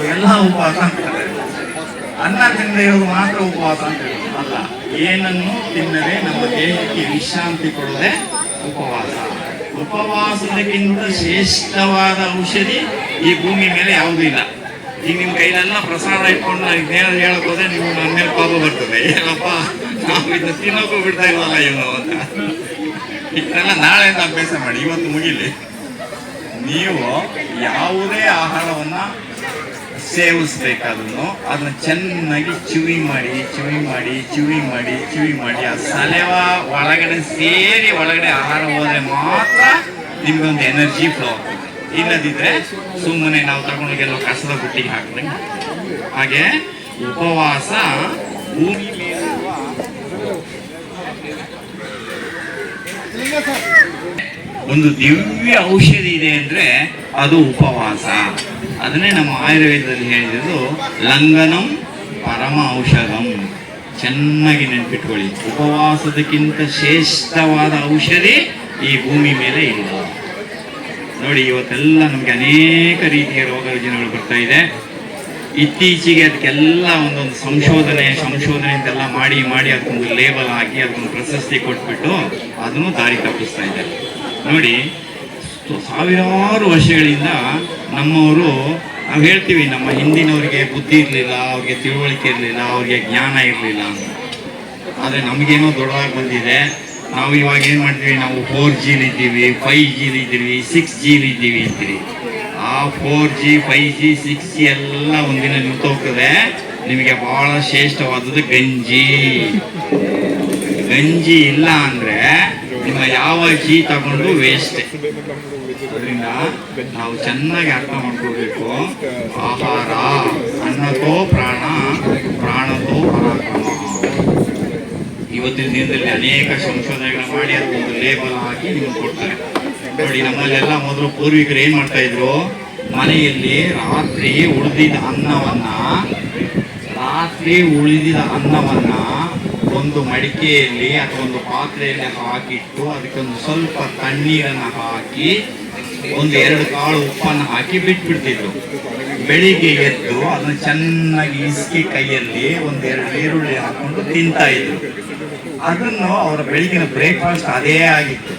ಈ ಎಲ್ಲ ಉಪವಾಸ ಅನ್ನ ತಿನ್ನದೆ ಇರೋದು ಮಾತ್ರ ಉಪವಾಸ ಅಂತ ಅಲ್ಲ ಏನನ್ನು ತಿನ್ನದೆ ನಮ್ಮ ದೇಹಕ್ಕೆ ವಿಶ್ರಾಂತಿ ಕೊಡದೆ ಉಪವಾಸ ಉಪವಾಸದಕ್ಕಿಂತ ಶ್ರೇಷ್ಠವಾದ ಔಷಧಿ ಈ ಭೂಮಿ ಮೇಲೆ ಯಾವುದೂ ಇಲ್ಲ ಈಗ ನಿಮ್ಮ ಕೈಲೆಲ್ಲ ಪ್ರಸಾದ ಇಟ್ಕೊಂಡು ನಾನು ಇದೇನಾದ್ರು ಹೇಳಕ್ ಹೋದ್ರೆ ನಿಮ್ಗೆ ನನ್ನ ಮೇಲೆ ಕೋಪ ಬರ್ತದೆ ಏನಪ್ಪ ನಾವು ಇದನ್ನ ತಿನ್ನೋಕ್ಕೂ ಬಿಡ್ತಾ ಇಲ್ಲ ಇವನು ಅಂತ ಇದನ್ನೆಲ್ಲ ನಾಳೆಯಿಂದ ಅಭ್ಯಾಸ ಮಾಡಿ, ಇವತ್ತು ಮುಗಿಲಿ. ನೀವು ಯಾವುದೇ ಆಹಾರವನ್ನು ಸೇವಿಸ್ಬೇಕಾದ್ರೂ ಅದನ್ನು ಚೆನ್ನಾಗಿ ಚಿವಿ ಮಾಡಿ ಚಿವಿ ಮಾಡಿ ಚಿವಿ ಮಾಡಿ ಚಿವಿ ಮಾಡಿ, ಆ ಸಲೆವ ಒಳಗಡೆ ಸೇರಿ ಒಳಗಡೆ ಆಹಾರ ಹೋದರೆ ಮಾತ್ರ ನಿಮ್ಗೊಂದು ಎನರ್ಜಿ ಫ್ಲೋ ಆಗ್ತದೆ. ಇಲ್ಲದಿದ್ದರೆ ಸುಮ್ಮನೆ ನಾವು ತಗೊಂಡೋಗೆಲ್ಲ ಕಸದ ಬುಟ್ಟಿಗೆ ಹಾಕಿದ್ರೆ ಹಾಗೆ ಉಪವಾಸ ಭೂಮಿ ಒಂದು ದಿವ್ಯ ಔಷಧಿ ಇದೆ ಅಂದರೆ ಅದು ಉಪವಾಸ. ಅದನ್ನೇ ನಮ್ಮ ಆಯುರ್ವೇದದಲ್ಲಿ ಹೇಳಿದ್ದು ಲಂಗನಂ ಪರಮ ಔಷಧಂ. ಚೆನ್ನಾಗಿ ನೆನ್ಪಿಟ್ಕೊಳ್ಳಿ. ಉಪವಾಸದಕ್ಕಿಂತ ಶ್ರೇಷ್ಠವಾದ ಔಷಧಿ ಈ ಭೂಮಿ ಮೇಲೆ ಇಲ್ಲ. ನೋಡಿ, ಇವತ್ತೆಲ್ಲ ನಮಗೆ ಅನೇಕ ರೀತಿಯ ರೋಗ ರುಜಿನಗಳು ಬರ್ತಾ ಇದೆ. ಇತ್ತೀಚೆಗೆ ಅದಕ್ಕೆಲ್ಲ ಒಂದೊಂದು ಸಂಶೋಧನೆ ಸಂಶೋಧನೆ ಅಂತೆಲ್ಲ ಮಾಡಿ ಮಾಡಿ ಅದಕ್ಕೊಂದು ಲೇಬಲ್ ಹಾಕಿ ಅದಕ್ಕೊಂದು ಪ್ರಶಸ್ತಿ ಕೊಟ್ಬಿಟ್ಟು ಅದನ್ನು ದಾರಿ ತಪ್ಪಿಸ್ತಾ ಇದ್ದಾರೆ. ನೋಡಿ ಸಾವಿರಾರು ವರ್ಷಗಳಿಂದ ನಮ್ಮವರು ನಾವು ಹೇಳ್ತೀವಿ, ನಮ್ಮ ಹಿಂದಿನವರಿಗೆ ಬುದ್ಧಿ ಇರಲಿಲ್ಲ, ಅವ್ರಿಗೆ ತಿಳುವಳಿಕೆ ಇರಲಿಲ್ಲ, ಅವ್ರಿಗೆ ಜ್ಞಾನ ಇರಲಿಲ್ಲ ಅಂತ. ಆದರೆ ನಮಗೇನೋ ದೊಡ್ಡದಾಗಿ ಬಂದಿದೆ. ನಾವು ಇವಾಗ ಏನು ಮಾಡ್ತೀವಿ, ನಾವು ಫೋರ್ ಜಿಲಿ ಇದ್ದೀವಿ ಫೈವ್ ಜಿಲಿ ಇದ್ದೀವಿ ಸಿಕ್ಸ್ ಜಿಲಿ ಇದ್ದೀವಿ ಅಂತೀವಿ ಆ four G five G six G ಎಲ್ಲ ಒಂದಿನ ನಿಂತೋಗ್ತದೆ. ನಿಮಗೆ ಬಹಳ ಶ್ರೇಷ್ಠವಾದದ್ದು ಗಂಜಿ. ಗಂಜಿ ಇಲ್ಲ ಅಂದ್ರೆ ನಿಮ್ಮ ಯಾವ ಜೀ ತಗೊಂಡು ವೇಸ್ಟ್ ಅದರಿಂದ ನಾವು ಚೆನ್ನಾಗಿ ಅರ್ಥ ಮಾಡ್ಕೋಬೇಕು. ಆಹಾರ ಅನ್ನತೋ ಪ್ರಾಣ, ಪ್ರಾಣತೋ ಪರಾಕ್ರಮ ಇವತ್ತಿನ ದಿನದಲ್ಲಿ ಅನೇಕ ಸಂಶೋಧನೆಗಳು ಮಾಡಿ ಅದಕ್ಕೊಂದು ಲೇಬಲ್ ಹಾಕಿ ನಿಮ್ಗೆ ಕೊಡ್ತಾರೆ. ನೋಡಿ, ನಮ್ಮಲ್ಲೆಲ್ಲ ಮೊದಲು ಪೂರ್ವಿಕರು ಏನು ಮಾಡ್ತಾ ಇದ್ರು? ಮನೆಯಲ್ಲಿ ರಾತ್ರಿ ಉಳಿದಿದ್ದ ಅನ್ನವನ್ನ, ರಾತ್ರಿ ಉಳಿದಿದ ಅನ್ನವನ್ನ ಒಂದು ಮಡಿಕೆಯಲ್ಲಿ ಅಥವಾ ಒಂದು ಪಾತ್ರೆಯಲ್ಲಿ ಹಾಕಿಟ್ಟು ಅದಕ್ಕೊಂದು ಸ್ವಲ್ಪ ತಣ್ಣೀರನ್ನು ಹಾಕಿ ಒಂದು ಎರಡು ಕಾಳು ಉಪ್ಪನ್ನು ಹಾಕಿ ಬಿಟ್ಬಿಡ್ತಿದ್ರು. ಬೆಳಿಗ್ಗೆ ಎದ್ದು ಅದನ್ನು ಚೆನ್ನಾಗಿ ಇಸ್ಕಿ ಕೈಯಲ್ಲಿ ಒಂದೆರಡು ಈರುಳ್ಳಿ ಹಾಕೊಂಡು ತಿಂತಾ ಇದ್ರು. ಅದನ್ನು ಅವರ ಬೆಳಗಿನ ಬ್ರೇಕ್ಫಾಸ್ಟ್ ಅದೇ ಆಗಿತ್ತು.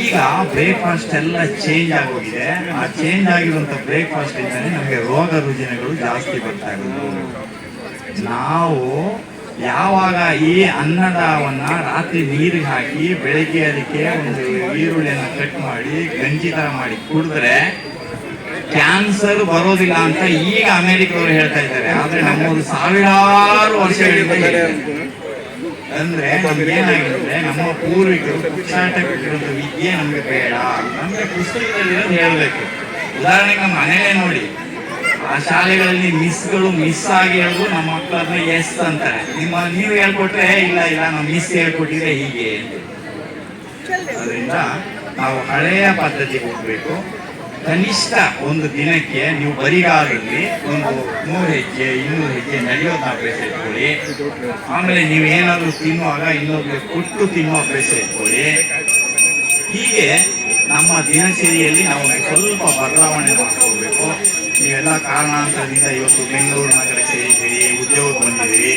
ಈಗ ಬ್ರೇಕ್ಫಾಸ್ಟ್ ಎಲ್ಲ ಚೇಂಜ್ ಆಗೋಗಿದೆ. ಆ ಚೇಂಜ್ ಆಗಿರುವಂಥ ಬ್ರೇಕ್ಫಾಸ್ಟ್ ನಮಗೆ ರೋಗ ರುಜಿನಗಳು ಜಾಸ್ತಿ ಬರ್ತಾ ಇರೋದು. ನಾವು ಯಾವಾಗ ಈ ಅನ್ನದವನ್ನ ರಾತ್ರಿ ನೀರಿಗೆ ಹಾಕಿ ಬೆಳಗ್ಗೆ ಅದಕ್ಕೆ ಒಂದು ಈರುಳ್ಳಿಯನ್ನು ಕಟ್ ಮಾಡಿ, ಗಂಜಿ ತರ ಮಾಡಿ ಕುಡಿದ್ರೆ ಕ್ಯಾನ್ಸರ್ ಬರೋದಿಲ್ಲ ಅಂತ ಈಗ ಅಮೆರಿಕದವರು ಹೇಳ್ತಾ ಇದ್ದಾರೆ. ಆದ್ರೆ ನಮ್ಮದು ಸಾವಿರಾರು ವರ್ಷಗಳಿಂದ. ಅಂದ್ರೆ ನಮ್ಗೆ ಏನಾಗಿದೆ? ನಮ್ಮ ಪೂರ್ವಿಕರು ಪುಕ್ಷಾಟಕ್ಕಿರೋದು ವಿದ್ಯೆ ನಮ್ಗೆ ಬೇಡ ನಮ್ಗೆ ಪುಸ್ತಕದಲ್ಲಿ ಹೇಳ್ಬೇಕು. ಉದಾಹರಣೆಗೆ ನಮ್ಮ ಮನೇಲೆ ನೋಡಿ. ಆ ಶಾಲೆಗಳಲ್ಲಿ ಮಿಸ್ಗಳು ಮಿಸ್ ಆಗಿ ಹೇಳ್ಬೋದು ನಮ್ಮ ಮಕ್ಕಳನ್ನ ಎಸ್ ಅಂತಾರೆ. ನಿಮ್ಮ ನೀವು ಹೇಳ್ಕೊಟ್ರೆ ಇಲ್ಲ ಇಲ್ಲ ನಮ್ಮ ಮಿಸ್ ಹೇಳ್ಕೊಟ್ಟಿದ್ರೆ ಹೀಗೆ. ಅದರಿಂದ ನಾವು ಹಳೆಯ ಪದ್ಧತಿಗೆ ಹೋಗ್ಬೇಕು. ಕನಿಷ್ಠ ಒಂದು ದಿನಕ್ಕೆ ನೀವು ಬರಿಗಾಲಲ್ಲಿ ಒಂದು ನೂರು ಹೆಜ್ಜೆ, ಇನ್ನೂರು ಹೆಜ್ಜೆ ನಡೆಯೋದು ಅಭ್ಯಾಸ ಇಟ್ಕೊಳ್ಳಿ ಆಮೇಲೆ ನೀವು ಏನಾದರೂ ತಿನ್ನುವಾಗ ಇನ್ನೊಬ್ರಿಗೆ ಕೊಟ್ಟು ತಿನ್ನುವ ಅಭ್ಯಾಸ ಇಟ್ಕೊಳ್ಳಿ. ಹೀಗೆ ನಮ್ಮ ದಿನಚರಿಯಲ್ಲಿ ನಾವು ಸ್ವಲ್ಪ ಬದಲಾವಣೆ ಮಾಡ್ಕೋಬೇಕು ನೀವೆಲ್ಲ ಕಾರಣಾಂತರದಿಂದ ಇವತ್ತು ಬೆಂಗಳೂರು ನಗರಕ್ಕೆ ಸೇರಿದ್ದೀರಿ, ಉದ್ಯೋಗಕ್ಕೆ ಬಂದಿದ್ದೀರಿ.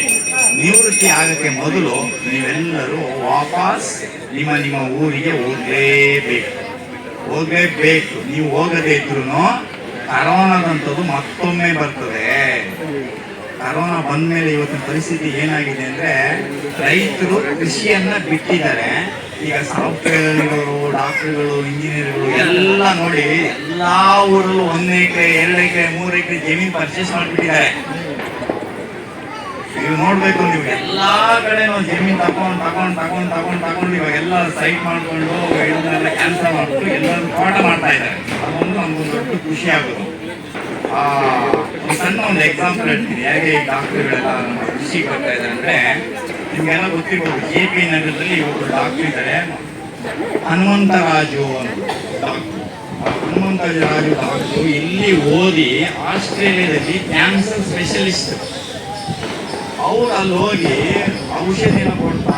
ನಿವೃತ್ತಿ ಆಗಕ್ಕೆ ಮೊದಲು ನೀವೆಲ್ಲರೂ ವಾಪಸ್ ನಿಮ್ಮ ನಿಮ್ಮ ಊರಿಗೆ ಹೋಗಲೇಬೇಕು. ಹೋಗಲೇಬೇಕು. ನೀವು ಹೋಗದೇ ಇದ್ರೂ ಕರೋನಾದಂಥದ್ದು ಮತ್ತೊಮ್ಮೆ ಬರ್ತದೆ. ಕರೋನಾ ಬಂದ್ಮೇಲೆ ಇವತ್ತಿನ ಪರಿಸ್ಥಿತಿ ಏನಾಗಿದೆ ಅಂದರೆ ರೈತರು ಕೃಷಿಯನ್ನು ಬಿಟ್ಟಿದ್ದಾರೆ. ಈಗ ಸಾಫ್ಟ್ವೇರ್ಗಳು, ಡಾಕ್ಟರ್ಗಳು, ಇಂಜಿನಿಯರ್ಗಳು ಎಲ್ಲ ನೋಡಿ ಎಲ್ಲಾ ಊರಲ್ಲೂ ಒಂದ್ ಎಕರೆ, ಎರಡು ಎಕರೆ, ಮೂರು ಎಕರೆ ಜಮೀನ್ ಪರ್ಚೇಸ್ ಮಾಡಿಬಿಟ್ಟಿದ್ದಾರೆ. ನೀವು ನೋಡ್ಬೇಕು ನೀವು ಎಲ್ಲಾ ಕಡೆ ನಾವು ಜಮೀನ್ ತಗೊಂಡ್ ತಗೊಂಡ್ ತಗೊಂಡ್ ತಗೊಂಡ್ ತಗೊಂಡು ಇವಾಗ ಎಲ್ಲ ಸೈಟ್ ಮಾಡ್ಕೊಂಡು ಇದನ್ನೆಲ್ಲ ಕ್ಯಾನ್ಸಲ್ ಮಾಡ್ಕೊಂಡು ಎಲ್ಲರೂ ತೋಟ ಮಾಡ್ತಾ ಇದ್ದಾರೆ. ಅದೊಂದು ನಮ್ಗೊಂದು ದೊಡ್ಡ ಖುಷಿ ಆಗೋದು. ಸಣ್ಣ ಒಂದು ಎಕ್ಸಾಂಪಲ್ ಹೇಳ್ತೀನಿ. ಹೇಗೆ ಡಾಕ್ಟರ್ಗಳೆಲ್ಲ ಕೃಷಿಗೆ ಬರ್ತಾ ಇದ್ದಾರೆ ಅಂದ್ರೆ ನಿಮ್ಗೆಲ್ಲ ಗೊತ್ತಿರ್ಬೋದು, ಎ ಪಿ ನಗರದಲ್ಲಿ ಒಬ್ಬರು ಡಾಕ್ಟರ್ ಇದ್ದಾರೆ. ಹನುಮಂತರಾಜು ಅಂತ ಡಾಕ್ಟರ್ ಹನುಮಂತರಾಜು ಡಾಕ್ಟರ್ ಇಲ್ಲಿ ಓದಿ ಆಸ್ಟ್ರೇಲಿಯಾದಲ್ಲಿ ಕ್ಯಾನ್ಸರ್ ಸ್ಪೆಷಲಿಸ್ಟ್ ಅವ್ರು ಅಲ್ಲಿ ಹೋಗಿ ಔಷಧಿನ ಕೊಡ್ತಾ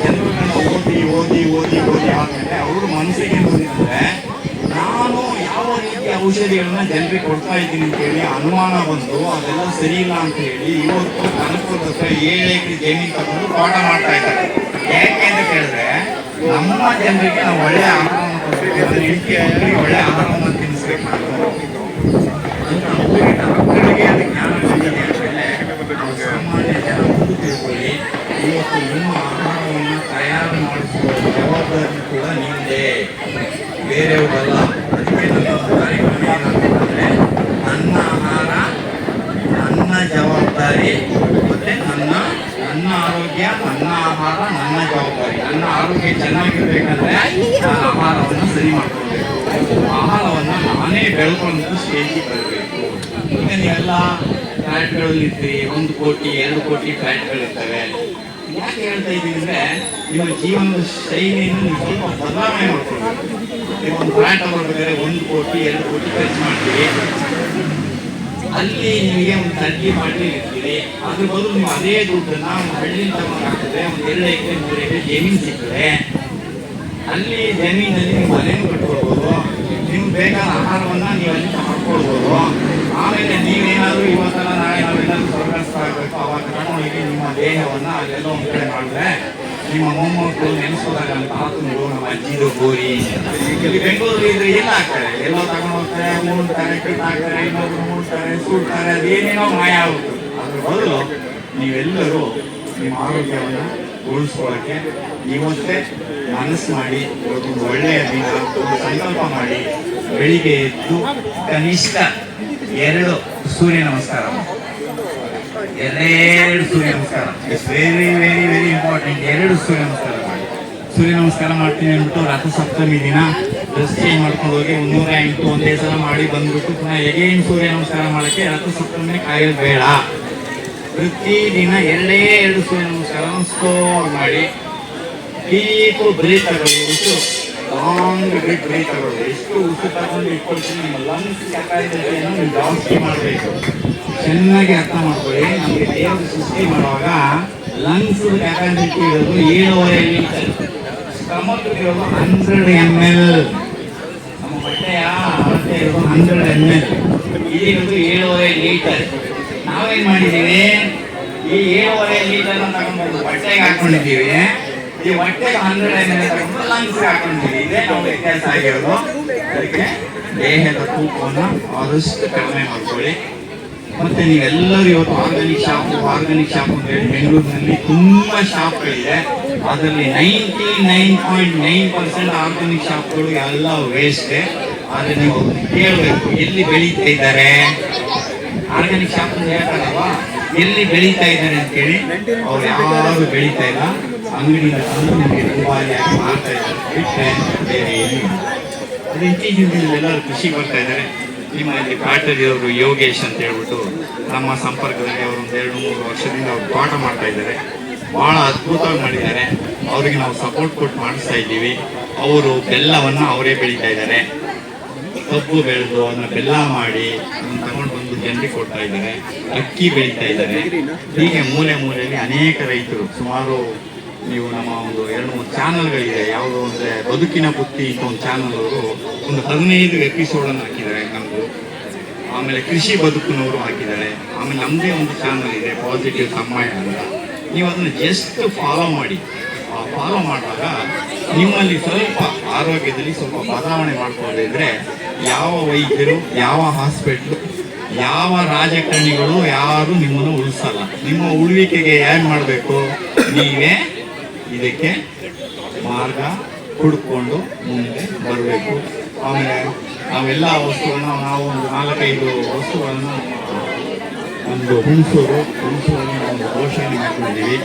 ಕೆಲವು ಓದಿ ಓದಿ ಓದಿ ಓದಿ ಆದಮೇಲೆ ಅವ್ರ ಮನಸ್ಸಿಗೆ ಬಂದಿದ್ರೆ ನಾನು ಯಾವ ರೀತಿ ಔಷಧಿಗಳನ್ನ ಜನರಿಗೆ ಕೊಡ್ತಾ ಇದ್ದೀನಿ ಅಂತ ಹೇಳಿ ಅನುಮಾನ ಬಂದು ಅದೆಲ್ಲ ಸರಿ ಇಲ್ಲ ಅಂತ ಹೇಳಿ ಇವತ್ತು ಕನಕಪುರದ ಹತ್ರ ಏಳು ಎಕರೆ ಜಮೀನು ತಗೊಂಡು ತೋಟ ಮಾಡ್ತಾ ಇದ್ದಾರೆ. ಯಾಕೆ ಅಂತ ಕೇಳಿದ್ರೆ ನಮ್ಮ ಜನರಿಗೆ ನಾವು ಒಳ್ಳೆ ಆಹಾರವನ್ನು ಕೊಡ್ಬೇಕು ಒಳ್ಳೆ ಆಹಾರವನ್ನು ತಿನ್ನಿಸ್ಬೇಕು ಅಂತ ಅವ್ರಿಗೆ ಡಾಕ್ಟರ್ಗೆ ಅದು ಜ್ಞಾನ ಬಂದಿದೆ ಅಂದ್ಮೇಲೆ ನಾವು ಸಾಮಾನ್ಯ ಜನ ಮುಂದೆ ತಿಳ್ಕೊಳ್ಳಿ ಇವತ್ತು ನಿಮ್ಮ ಆಹಾರವನ್ನು ತಯಾರು ಮಾಡಿಸುವ ಜವಾಬ್ದಾರಿ ಕೂಡ ನಿಮ್ಮದೇ ಬೇರೆಯವ್ರಲ್ಲ ಅದಕ್ಕೆ ನನ್ನ ಒಂದು ಕಾರ್ಯಕ್ರಮ ಏನಾಗ್ತದೆ ನನ್ನ ಆಹಾರ ನನ್ನ ಜವಾಬ್ದಾರಿ ಮತ್ತೆ ನನ್ನ ನನ್ನ ಆರೋಗ್ಯ ನನ್ನ ಆಹಾರ ನನ್ನ ಜವಾಬ್ದಾರಿ ನನ್ನ ಆರೋಗ್ಯ ಚೆನ್ನಾಗಿರ್ಬೇಕಂದ್ರೆ ನಾನು ಆಹಾರವನ್ನು ಸರಿ ಮಾಡ್ಕೊಳ್ಬೇಕು ಆಹಾರವನ್ನು ನಾನೇ ಬೆಳ್ಕೊಂಡು ಸ್ಟೇಜಿಗೆ ಬರಬೇಕು ಈಗ ನೀವೆಲ್ಲ ಫ್ಲ್ಯಾಟ್ಗಳಲ್ಲಿ ಇರ್ತೀರಿ ಒಂದು ಕೋಟಿ ಎರಡು ಕೋಟಿ ಫ್ಲ್ಯಾಟ್ಗಳಿರ್ತವೆ ಯಾಕೆ ಹೇಳ್ತಾ ಇದ್ದೀನಿ ಅಂದ್ರೆ ನಿಮ್ಮ ಜೀವನದ ಶೈಲಿಯನ್ನು ನೀವು ಸ್ವಲ್ಪ ಬದಲಾವಣೆ ಮಾಡ್ಕೊಳ್ಬೇಕು ನೀವು ಒಂದು ಫ್ಲ್ಯಾಟ್ ತಗೊಳ್ಬೇಕಾದ್ರೆ ಒಂದು ಕೋಟಿ ಎರಡು ಕೋಟಿ ಖರ್ಚು ಮಾಡ್ತೀರಿ ಅಲ್ಲಿ ನಿಮಗೆ ಒಂದು ತಡ್ಡಿ ಮಾಡಿ ಇರ್ತೀರಿ ಅದ್ರ ಬದಲು ನೀವು ಅದೇ ದುಡ್ಡನ್ನ ಒಂದು ಹಳ್ಳಿ ತಗೊಂಡು ಹಾಕಿದ್ರೆ ಒಂದು ಎರಡು ಎಕರೆ ಮೂರು ಎಕರೆ ಜಮೀನು ಸಿಗ್ತದೆ ಅಲ್ಲಿ ಜಮೀನಲ್ಲಿ ನೀವು ಮನೆಯನ್ನು ಕಟ್ಕೊಳ್ಬೋದು ನಿಮ್ಗೆ ಬೇಕಾದ ಆಹಾರವನ್ನ ನೀವು ಅಲ್ಲಿ ಮಾಡ್ಕೊಳ್ಬೋದು ಆಮೇಲೆ ನೀವೇನಾದ್ರೂ ಇವತ್ತೆಲ್ಲ ನಾಳೆ ನಾವೆಲ್ಲರೂ ಸ್ವರ್ಗಸ್ಥರಾಗಬೇಕು ಅವಾಗ ತಗೊಂಡೋಗಿ ನಿಮ್ಮ ದೇಹವನ್ನ ಅಲ್ಲೆಲ್ಲ ಒಂದು ಕಡೆ ಮಾಡಿದ್ರೆ ನಿಮ್ಮ ಮೊಮ್ಮಕ್ಕಳು ನೆನೆಸೋದಾಗ ನಮ್ಮ ಆತಂದ್ರು ನಮ್ಮ ಅಜ್ಜಿದು ಗೋರಿ. ಇಲ್ಲಿ ಬೆಂಗಳೂರು ಇದ್ರೆ ಎಲ್ಲ ಆಗ್ತಾರೆ ಎಲ್ಲೋ ತಗೊಂಡು ಹೋಗ್ತಾರೆ ಮೂಡ್ತಾರೆ ಕಿತ್ತಾಕ್ತಾರೆ ಇನ್ನೊಬ್ರು ಮೂಡ್ತಾರೆ ಸುಡ್ತಾರೆ ಅದೇನೇನೋ ಮಾಯ ಆಗುತ್ತೆ. ಅದ್ರ ಬದಲು ನೀವೆಲ್ಲರೂ ನಿಮ್ಮ ಆರೋಗ್ಯವನ್ನು ಉಳಿಸ್ಕೊಳ್ಳೋಕ್ಕೆ ಇವತ್ತೇ ಮನಸ್ಸು ಮಾಡಿ ಒಂದು ಒಳ್ಳೆಯ ದಿನ ಒಂದು ಸಂಕಲ್ಪ ಮಾಡಿ ಬೆಳಿಗ್ಗೆ ಎದ್ದು ಕನಿಷ್ಠ ಎರಡು ಸೂರ್ಯ ನಮಸ್ಕಾರ ಎರಡೆರಡು Surya Namaskar it's very very very important ಎರಡು ಸೂರ್ಯ ನಮಸ್ಕಾರ ಮಾಡಿ. ಸೂರ್ಯ ನಮಸ್ಕಾರ ಮಾಡ್ತೀನಿ ಅಂದ್ಬಿಟ್ಟು ರಥಸಪ್ತಮಿ ದಿನ ಡ್ರೆಸ್ ಚೇಂಜ್ ಮಾಡ್ಕೊಂಡು ಹೋಗಿ ಮುನ್ನೂರ ನೂರ ಎಂಟು ಒಂದೇ ಸಲ ಮಾಡಿ ಬಂದ್ಬಿಟ್ಟು ಪುನಃ ಎಗೇನ್ ಸೂರ್ಯ ನಮಸ್ಕಾರ ಮಾಡೋಕ್ಕೆ ರಥಸಪ್ತಮಿ ಕಾಯೋದು ಬೇಡ. ಪ್ರತಿದಿನ ಎರಡೇ ಎರಡು ಸೂರ್ಯ ನಮಸ್ಕಾರ ಸ್ಟೋರ್ ಮಾಡಿ. ಡೀಪು ಬ್ರೀತ್ ತಗೊಳ್ಳಿ ಲಾಂಗ್ ರಿಗ್ರೇಟರ್ ತಗೊಳ್ಳಿ ಎಷ್ಟು ಉಸಿರು ತಗೊಂಡು ಇಟ್ಕೊಳ್ತೀನಿ ನಿಮ್ಮ ಲಂಗ್ಸ್ ಕೆಪಾಸಿಟಿಯನ್ನು ನೀವು ಜಾಸ್ತಿ ಮಾಡಬೇಕು. ಚೆನ್ನಾಗಿ ಅರ್ಥ ಮಾಡ್ಕೊಳ್ಳಿ. ನಮಗೆ ದೇವರು ಸೃಷ್ಟಿ ಮಾಡುವಾಗ ಲಂಗ್ಸ್ ಕೆಪಾಸಿಟಿ ಇರೋದು ಏಳುವರೆ ಲೀಟರ್ ಸ್ಟಮಕ್ ಇರೋದು ಹಂಡ್ರೆಡ್ ಎಂ ಎಲ್ ನಮ್ಮ ಬಟ್ಟೆಯ ಅಳತೆ ಇರೋದು ಹಂಡ್ರೆಡ್ ಎಂ ಎಲ್ ಇದಿರೋದು ಏಳುವರೆ ಲೀಟರ್ ನಾವೇನ್ ಮಾಡಿದ್ದೀವಿ? ಈ ಏಳುವರೆ ಲೀಟರ್ ತಗೊಂಡ್ಬಂದು ಬಟ್ಟೆಗೆ ಹಾಕೊಂಡಿದ್ದೀವಿ. ಈ ಬಟ್ಟೆಗೆ ಹನ್ನೆರಡು ಇದೇ ನಾವು ವ್ಯತ್ಯಾಸ ಆಗಿರೋದು. ಅದಕ್ಕೆ ದೇಹದ ತೂಕವನ್ನು ಆದಷ್ಟು ಕಡಿಮೆ ಮಾಡ್ಕೊಳ್ಳಿ. ಮತ್ತೆ ನೀವೆಲ್ಲರೂ ಇವತ್ತು ಆರ್ಗಾನಿಕ್ ಶಾಪ್ ಆರ್ಗಾನಿಕ್ ಶಾಪ್ ಅಂತ ಹೇಳಿ ಬೆಂಗಳೂರಿನಲ್ಲಿ ತುಂಬಾ ಶಾಪ್ಗಳಿದೆ ಅದರಲ್ಲಿ ninety nine point nine percent organic ಶಾಪ್ಗಳು ಎಲ್ಲ ವೇಸ್ಟ್ ಆದ್ರೆ ನೀವು ಕೇಳಬೇಕು, ಎಲ್ಲಿ ಬೆಳೀತಾ ಇದ್ದಾರೆ? ಆರ್ಗಾನಿಕ್ ಶಾಪ್ ಅಂತ ಹೇಳ್ತಾರಲ್ವಾ? ಎಲ್ಲಿ ಬೆಳೀತಾ ಇದ್ದಾರೆ ಅಂತೇಳಿ ಅವ್ರು ಯಾರು ಬೆಳೀತಾ ಇಲ್ಲ. ಅಂಗಡಿಯಿಂದ ತಂದು ನಿಮಗೆ ದುಬಾರಿಯಾಗಿ ಮಾಡ್ತಾ ಇದ್ದಾರೆ. ಅದು ಇತ್ತೀಚಿನ ದಿನದಲ್ಲಿ ಎಲ್ಲರೂ ಖುಷಿ ಬರ್ತಾ ಇದ್ದಾರೆ. ನಿಮ್ಮ ಇಲ್ಲಿ ಅವರು ಯೋಗೇಶ್ ಅಂತ ಹೇಳ್ಬಿಟ್ಟು ನಮ್ಮ ಸಂಪರ್ಕದಲ್ಲಿ ಅವರು ಒಂದು ಎರಡು ಮೂರು ವರ್ಷದಿಂದ ಅವ್ರು ಪಾಠ ಮಾಡ್ತಾ ಇದ್ದಾರೆ. ಭಾಳ ಅದ್ಭುತವಾಗಿ ಮಾಡಿದ್ದಾರೆ. ಅವರಿಗೆ ನಾವು ಸಪೋರ್ಟ್ ಕೊಟ್ಟು ಮಾಡಿಸ್ತಾ ಇದ್ದೀವಿ. ಅವರು ಬೆಲ್ಲವನ್ನು ಅವರೇ ಬೆಳೀತಾ ಇದ್ದಾರೆ. ಕಬ್ಬು ಬೆಳೆದು ಅದನ್ನ ಬೆಲ್ಲ ಮಾಡಿ ಜನರಿಗೆ ಕೊಡ್ತಾ ಇದ್ದಾರೆ, ಅಕ್ಕಿ ಬೆಳೀತಾ ಇದ್ದಾರೆ. ಹೀಗೆ ಮೂಲೆ ಮೂಲೆಯಲ್ಲಿ ಅನೇಕ ರೈತರು, ಸುಮಾರು ನೀವು ನಮ್ಮ ಒಂದು ಎರಡು ಮೂರು ಚಾನಲ್ಗಳಿದೆ, ಯಾವುದು ಅಂದರೆ ಬದುಕಿನ ಬುತ್ತಿ ಅಂತ ಒಂದು ಚಾನಲ್ ಅವರು ಒಂದು ಹದಿನೈದು ಎಪಿಸೋಡನ್ನು ಹಾಕಿದ್ದಾರೆ ನಮ್ಮದು ಆಮೇಲೆ ಕೃಷಿ ಬದುಕಿನವರು ಹಾಕಿದ್ದಾರೆ. ಆಮೇಲೆ ನಮ್ಮದೇ ಒಂದು ಚಾನಲ್ ಇದೆ ಪಾಸಿಟಿವ್ ಸಮಯ ಅಂತ. ನೀವು ಅದನ್ನು ಜಸ್ಟ್ ಫಾಲೋ ಮಾಡಿ. ಫಾಲೋ ಮಾಡಿದಾಗ ನಿಮ್ಮಲ್ಲಿ ಸ್ವಲ್ಪ ಆರೋಗ್ಯದಲ್ಲಿ ಸ್ವಲ್ಪ ಬದಲಾವಣೆ ಮಾಡ್ಕೊಂಡಿದ್ರೆ ಯಾವ ವೈದ್ಯರು, ಯಾವ ಹಾಸ್ಪಿಟ್ಲು ಯಾವ ರಾಜಕಾರಣಿಗಳು ಯಾರು ನಿಮ್ಮನ್ನು ಉಳಿಸಲ್ಲ. ನಿಮ್ಮ ಉಳುವಿಕೆಗೆ ಏನು ಮಾಡಬೇಕು? ನೀವೇ ಇದಕ್ಕೆ ಮಾರ್ಗ ಹುಡ್ಕೊಂಡು ಮುಂದೆ ಬರಬೇಕು. ಆಮೇಲೆ ನಾವೆಲ್ಲ ವಸ್ತುಗಳನ್ನ ನಾವು ಒಂದು ನಾಲ್ಕೈದು ವಸ್ತುಗಳನ್ನು ಒಂದು ಹುಣಸೂರು, ಹುಣಸೂರನ್ನು ಒಂದು ಗೋಶಾಲೆ ಮಾಡ್ಕೊಂಡಿದ್ದೀವಿ.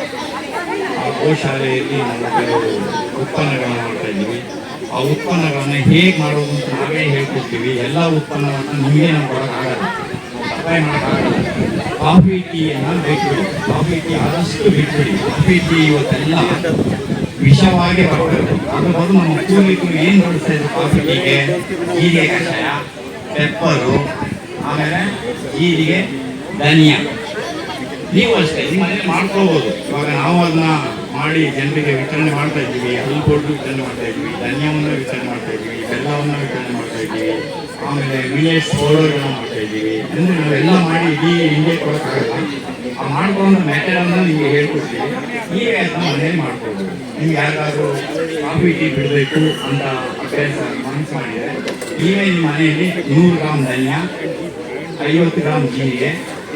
ಆ ಗೋಶಾಲೆಯಲ್ಲಿ ನಾವು ಕೆಲವು ಉತ್ಪನ್ನಗಳನ್ನು ಮಾಡ್ತಾ ಇದ್ದೀವಿ. ಆ ಉತ್ಪನ್ನಗಳನ್ನು ಹೇಗೆ ಮಾಡೋದು ಅಂತ ನಾವೇ ಹೇಳ್ಕೊಡ್ತೀವಿ. ಎಲ್ಲ ಉತ್ಪನ್ನಗಳನ್ನ ನಿಮಗೆ ನಾವು ಕೊಡೋಕ್ಕಾಗಲ್ಲ ಸಪ್ಲೈ ಮಾಡೋಕ್ಕಾಗಲ್ಲ ಕಾಫಿ ಟೀಯನ್ನು ಬಿಟ್ಬಿಡಿ ಕಾಫಿ ಟೀ ಆದಷ್ಟು ಬಿಟ್ಬಿಡಿ ಕಾಫಿ ಟೀ ಇವತ್ತೆಲ್ಲ ವಿಷವಾಗಿ ಬರ್ತದೆ ಅದ್ರ ಬದಲು ನಮ್ಮ ಪೂರ್ವಿಕರು ಏನು ಬಳಸ್ತಾ ಇದ್ರು ಕಾಫಿ ಟೀಗೆ ಜೀರಿಗೆ ಕಷಾಯ ಪೆಪ್ಪರು ಆಮೇಲೆ ಹೀಗೆ ಧನಿಯಾ. ನೀವು ಅಷ್ಟೇ, ನಿಮ್ಮ ಮನೇಲಿ ಮಾಡ್ಕೋಬೋದು ಇವಾಗ ನಾವು ಅದನ್ನ ಮಾಡಿ ಜನರಿಗೆ ವಿತರಣೆ ಮಾಡ್ತಾ ಇದ್ದೀವಿ. ಕೊಟ್ಟು ವಿತರಣೆ ಮಾಡ್ತಾ ಇದ್ದೀವಿ. ಧನ್ಯವನ್ನು ವಿತರಣೆ ಮಾಡ್ತಾ ಇದ್ದೀವಿ. ಬೆಲ್ಲವನ್ನು ವಿತರಣೆ ಮಾಡ್ತಾ ಇದ್ದೀವಿ. ಆಮೇಲೆ ವಿಲೇಜ್ ಪೌಡರ್ಗಳನ್ನ ಮಾಡ್ತಾ ಇದ್ದೀವಿ. ನಾವು ನಾವೆಲ್ಲ ಮಾಡಿ ಇಡೀ ಇಂಡಿಯಾ ಕೊಡೋಕ್ಕಾಗಲ್ಲ. ಆ ಮಾಡ್ಕೊಂಡು ಮೆಥಡನ್ನು ನಿಮಗೆ ಹೇಳ್ಕೊಡ್ತೀವಿ. ನೀವೇ ಅದನ್ನ ಮನೇಲಿ ಮಾಡ್ಕೋಬಹುದು ನಿಮ್ಗೆ ಯಾರಾದರೂ ಕಾಫಿ, ಟೀ ಬಿಡಬೇಕು ಅಂತ ಅಭ್ಯಾಸ ಮನಸ್ಸು ಮಾಡಿದರೆ ನೀವೇ ನಿಮ್ಮ ಮನೆಯಲ್ಲಿ ನೂರು ಗ್ರಾಮ್ ಧನ್ಯ, ಐವತ್ತು ಗ್ರಾಮ್ ಜೀರಿಗೆ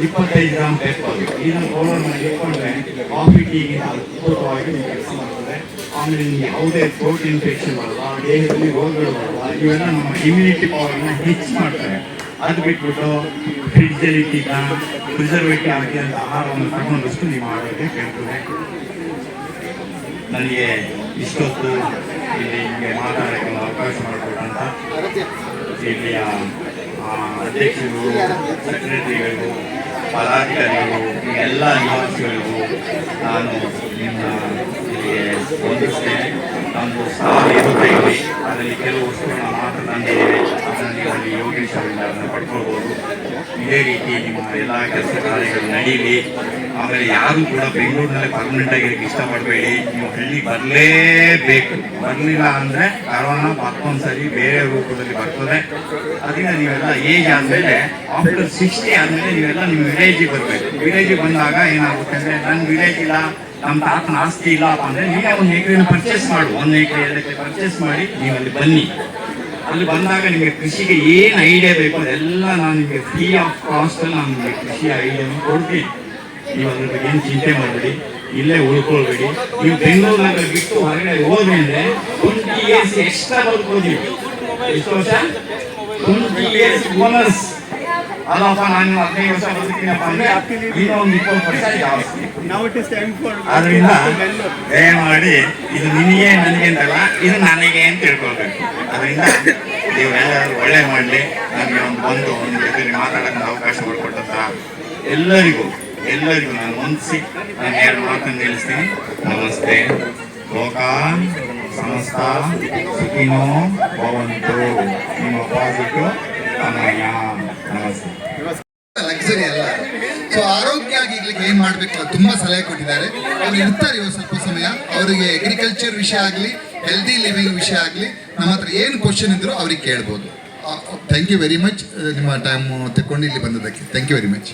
ಇಪ್ಪತ್ತೈದು ಗ್ರಾಮ್ ಬೇಕಾಗುತ್ತೆ ಇದನ್ನು ಪೌಡರ್ ಮಾಡಿ ಇಟ್ಕೊಂಡ್ರೆ ಕಾಫಿ ಅದ್ಭುತವಾಗಿ ನೀವು ಕೆಲಸ ಮಾಡ್ತದೆ ಆಮೇಲೆ ನಿಮ್ಗೆ ಯಾವುದೇ ಥ್ರೋಟ್ ಇನ್ಫೆಕ್ಷನ್ ಬರಲ್ಲ ದೇಹದಲ್ಲಿ ರೋಗಗಳು ಬರಲ್ಲ ಇವೆಲ್ಲ ನಮ್ಮ ಇಮ್ಯುನಿಟಿ ಪವರ್ನ ಹೆಚ್ಚು ಮಾಡ್ತಾರೆ. ಅದು ಬಿಟ್ಬಿಟ್ಟು ಫ್ರಿಡ್ಜಲ್ಲಿ ಇಟ್ಟಿದ್ದ ಪ್ರಿಸರ್ವೇಟಿವ್ ಅಂತ ಆಹಾರವನ್ನು ತಗೊಂಡಷ್ಟು ನೀವು ಆರೋಗ್ಯ ಕೇಳ್ತಾರೆ ನನಗೆ ಇಷ್ಟೊತ್ತು ಇಲ್ಲಿ ನಿಮಗೆ ಮಾತಾಡೋಕ್ಕೆ ಅವಕಾಶ ಮಾಡಿಕೊಟ್ಟಂತ ಇಲ್ಲಿಯ ಅಧ್ಯಕ್ಷರು ಸೆಕ್ರೆಟರಿಗಳು ಪದಾಧಿಕಾರಿಗಳು ಈ ಎಲ್ಲ ನಿವಾಸಿಗಳಿಗೂ ನಾನು ನಿಮ್ಮ ಇಲ್ಲಿಗೆ ಹೊಂದಿಸ್ತೇನೆ ನಮ್ಮದು ಸ್ಥಳ ಇರುತ್ತೆ ಇಲ್ಲಿ ಅದರಲ್ಲಿ ಕೆಲವು ವಸ್ತುಗಳನ್ನ ಮಾತ್ರ ತಂದಿದ್ದೇವೆ ಅದರಲ್ಲಿ ಅಲ್ಲಿ ಯೋಗೇಶ್ ಅದನ್ನು ಪಡ್ಕೊಳ್ಬೋದು. ಇದೇ ರೀತಿ ನಿಮ್ಮ ಎಲ್ಲ ಕೆಲಸ ಕಾರ್ಯಗಳು ನಡೀಲಿ. ಆಮೇಲೆ ಯಾರು ಕೂಡ ಬೆಂಗಳೂರಿನಲ್ಲಿ ಪರ್ಮನೆಂಟ್ ಆಗಿರೋಕ್ಕೆ ಇಷ್ಟಪಡಬೇಡಿ. ನೀವು ಹಳ್ಳಿ ಬರಲೇಬೇಕು. ಬರಲಿಲ್ಲ ಅಂದರೆ ಕರೋನ ಮತ್ತೊಂದು ಸರಿ, ಬೇರೆ ರೂಪದಲ್ಲಿ ಬರ್ತದೆ. ಅದರಿಂದ ನೀವೆಲ್ಲ ಏಜ್ ಆದಮೇಲೆ ಆಫ್ಟರ್ ಸಿಕ್ಸ್ಟಿ ಆದಮೇಲೆ ನೀವೆಲ್ಲ ನಿಮ್ಮ ವಿಲೇಜಿಗೆ ಬರಬೇಕು. ವಿಲೇಜಿಗೆ ಬಂದಾಗ ಏನಾಗುತ್ತೆ ಅಂದ್ರೆ ನನ್ನ ವಿಲೇಜ್ ಇಲ್ಲ ನಮ್ಮ ತಾತನ ಆಸ್ತಿ ಇಲ್ಲಪ್ಪ ಅಂದ್ರೆ, ನೀವೇ ಒಂದು ಎಕರೆನ ಪರ್ಚೇಸ್ ಮಾಡು. ಒಂದು ಎಕರೆ, ಎರಡು ಎಕರೆ ಪರ್ಚೇಸ್ ಮಾಡಿ ನೀವು ಅಲ್ಲಿ ಬನ್ನಿ. ಅಲ್ಲಿ ಬಂದಾಗ ನಿಮಗೆ ಕೃಷಿಗೆ ಏನು ಐಡಿಯಾ ಬೇಕು ಅದೆಲ್ಲ ನಾನು ನಿಮಗೆ ಫ್ರೀ ಆಫ್ ಕಾಸ್ಟ್ ನಾನು ನಿಮಗೆ ಕೃಷಿ ಐಡಿಯಾನ ಕೊಡ್ತೀನಿ. ನೀವು ಅದ್ರ ಬಗ್ಗೆ ಏನು ಚಿಂತೆ ಮಾಡಬೇಡಿ. ಇಲ್ಲೇ ಉಳ್ಕೊಳ್ಬೇಡಿ. ನೀವು ಬೆಂಗಳೂರಿನಾಗ ಬಿಟ್ಟು ಹೊರಗಡೆ ಹೋದ್ರಿ ಅಂದ್ರೆ ಟ್ವೆಂಟಿ ಇಯರ್ಸ್ ಎಕ್ಸ್ಟ್ರಾ ಬರ್ಕೋದಿ ಎಷ್ಟು ವರ್ಷ? ಟ್ವೆಂಟಿ ಇಯರ್ಸ್ ಬೋನಸ್ ಅಲ್ಲಪ್ಪ ನಾನು ಹದಿನೈದು ವರ್ಷ ಬದುಕಿನಪ್ಪ ಅಂದ್ರೆ ಈಗ ಒಂದು ಇಪ್ಪತ್ತು ವರ್ಷ ಜಾಸ್ತಿ Now it is time for ಆದ್ರಿಂದ ದಯಮಾಡಿ ಇದು ನಿನಗೆ ನನಗೆ ಅಂತಲ್ಲ ಇದು ನನಗೆ ಅಂತ ತಿಳ್ಕೊಳ್ಬೇಕು ಅದರಿಂದ ನೀವೆಲ್ಲರೂ ಒಳ್ಳೆ ಮಾಡಲಿ. ನನಗೆ ಒಂದು ಬಂದು ಒಂದು ಜೊತೆ ಮಾತಾಡೋಕ್ಕೆ ಅವಕಾಶ ಮಾಡಿಕೊಟ್ಟಂತ ಎಲ್ಲರಿಗೂ ಎಲ್ಲರಿಗೂ ನಾನು ಮನಸ್ಸಿ ನಾನು ಎರಡು ಮಾತನ್ನು ನಿಲ್ಲಿಸ್ತೀನಿ ನಮಸ್ತೆ. ಲೋಕ ಸಮಸ್ತ ಸುಖಿನೋ ಭವಂತು. ನಿಮ್ಮ ಪಾಸಿಟಿವ್ ಅನಯ ಲಕ್ಸರಿ ಅಲ್ಲ. ಸೊ ಆರೋಗ್ಯ ಆಗಿರ್ಲಿಕ್ಕೆ ಏನ್ ಮಾಡ್ಬೇಕು ತುಂಬಾ ಸಲಹೆ ಕೊಟ್ಟಿದ್ದಾರೆ. ಅವ್ರು ಇರ್ತಾರೆ ಇವತ್ತು ಸ್ವಲ್ಪ ಸಮಯ. ಅವರಿಗೆ ಅಗ್ರಿಕಲ್ಚರ್ ವಿಷಯ ಆಗಲಿ ಹೆಲ್ದಿ ಲಿವಿಂಗ್ ವಿಷಯ ಆಗಲಿ, ನಮ್ಮ ಹತ್ರ ಏನು ಕ್ವಶನ್ ಇದ್ರು ಅವ್ರಿಗೆ ಕೇಳ್ಬೋದು. ಥ್ಯಾಂಕ್ ಯು ವೆರಿ ಮಚ್ ನಿಮ್ಮ ಟೈಮ್ ತಗೊಂಡು ಇಲ್ಲಿ ಬಂದದಕ್ಕೆ ಥ್ಯಾಂಕ್ ಯು ವೆರಿ ಮಚ್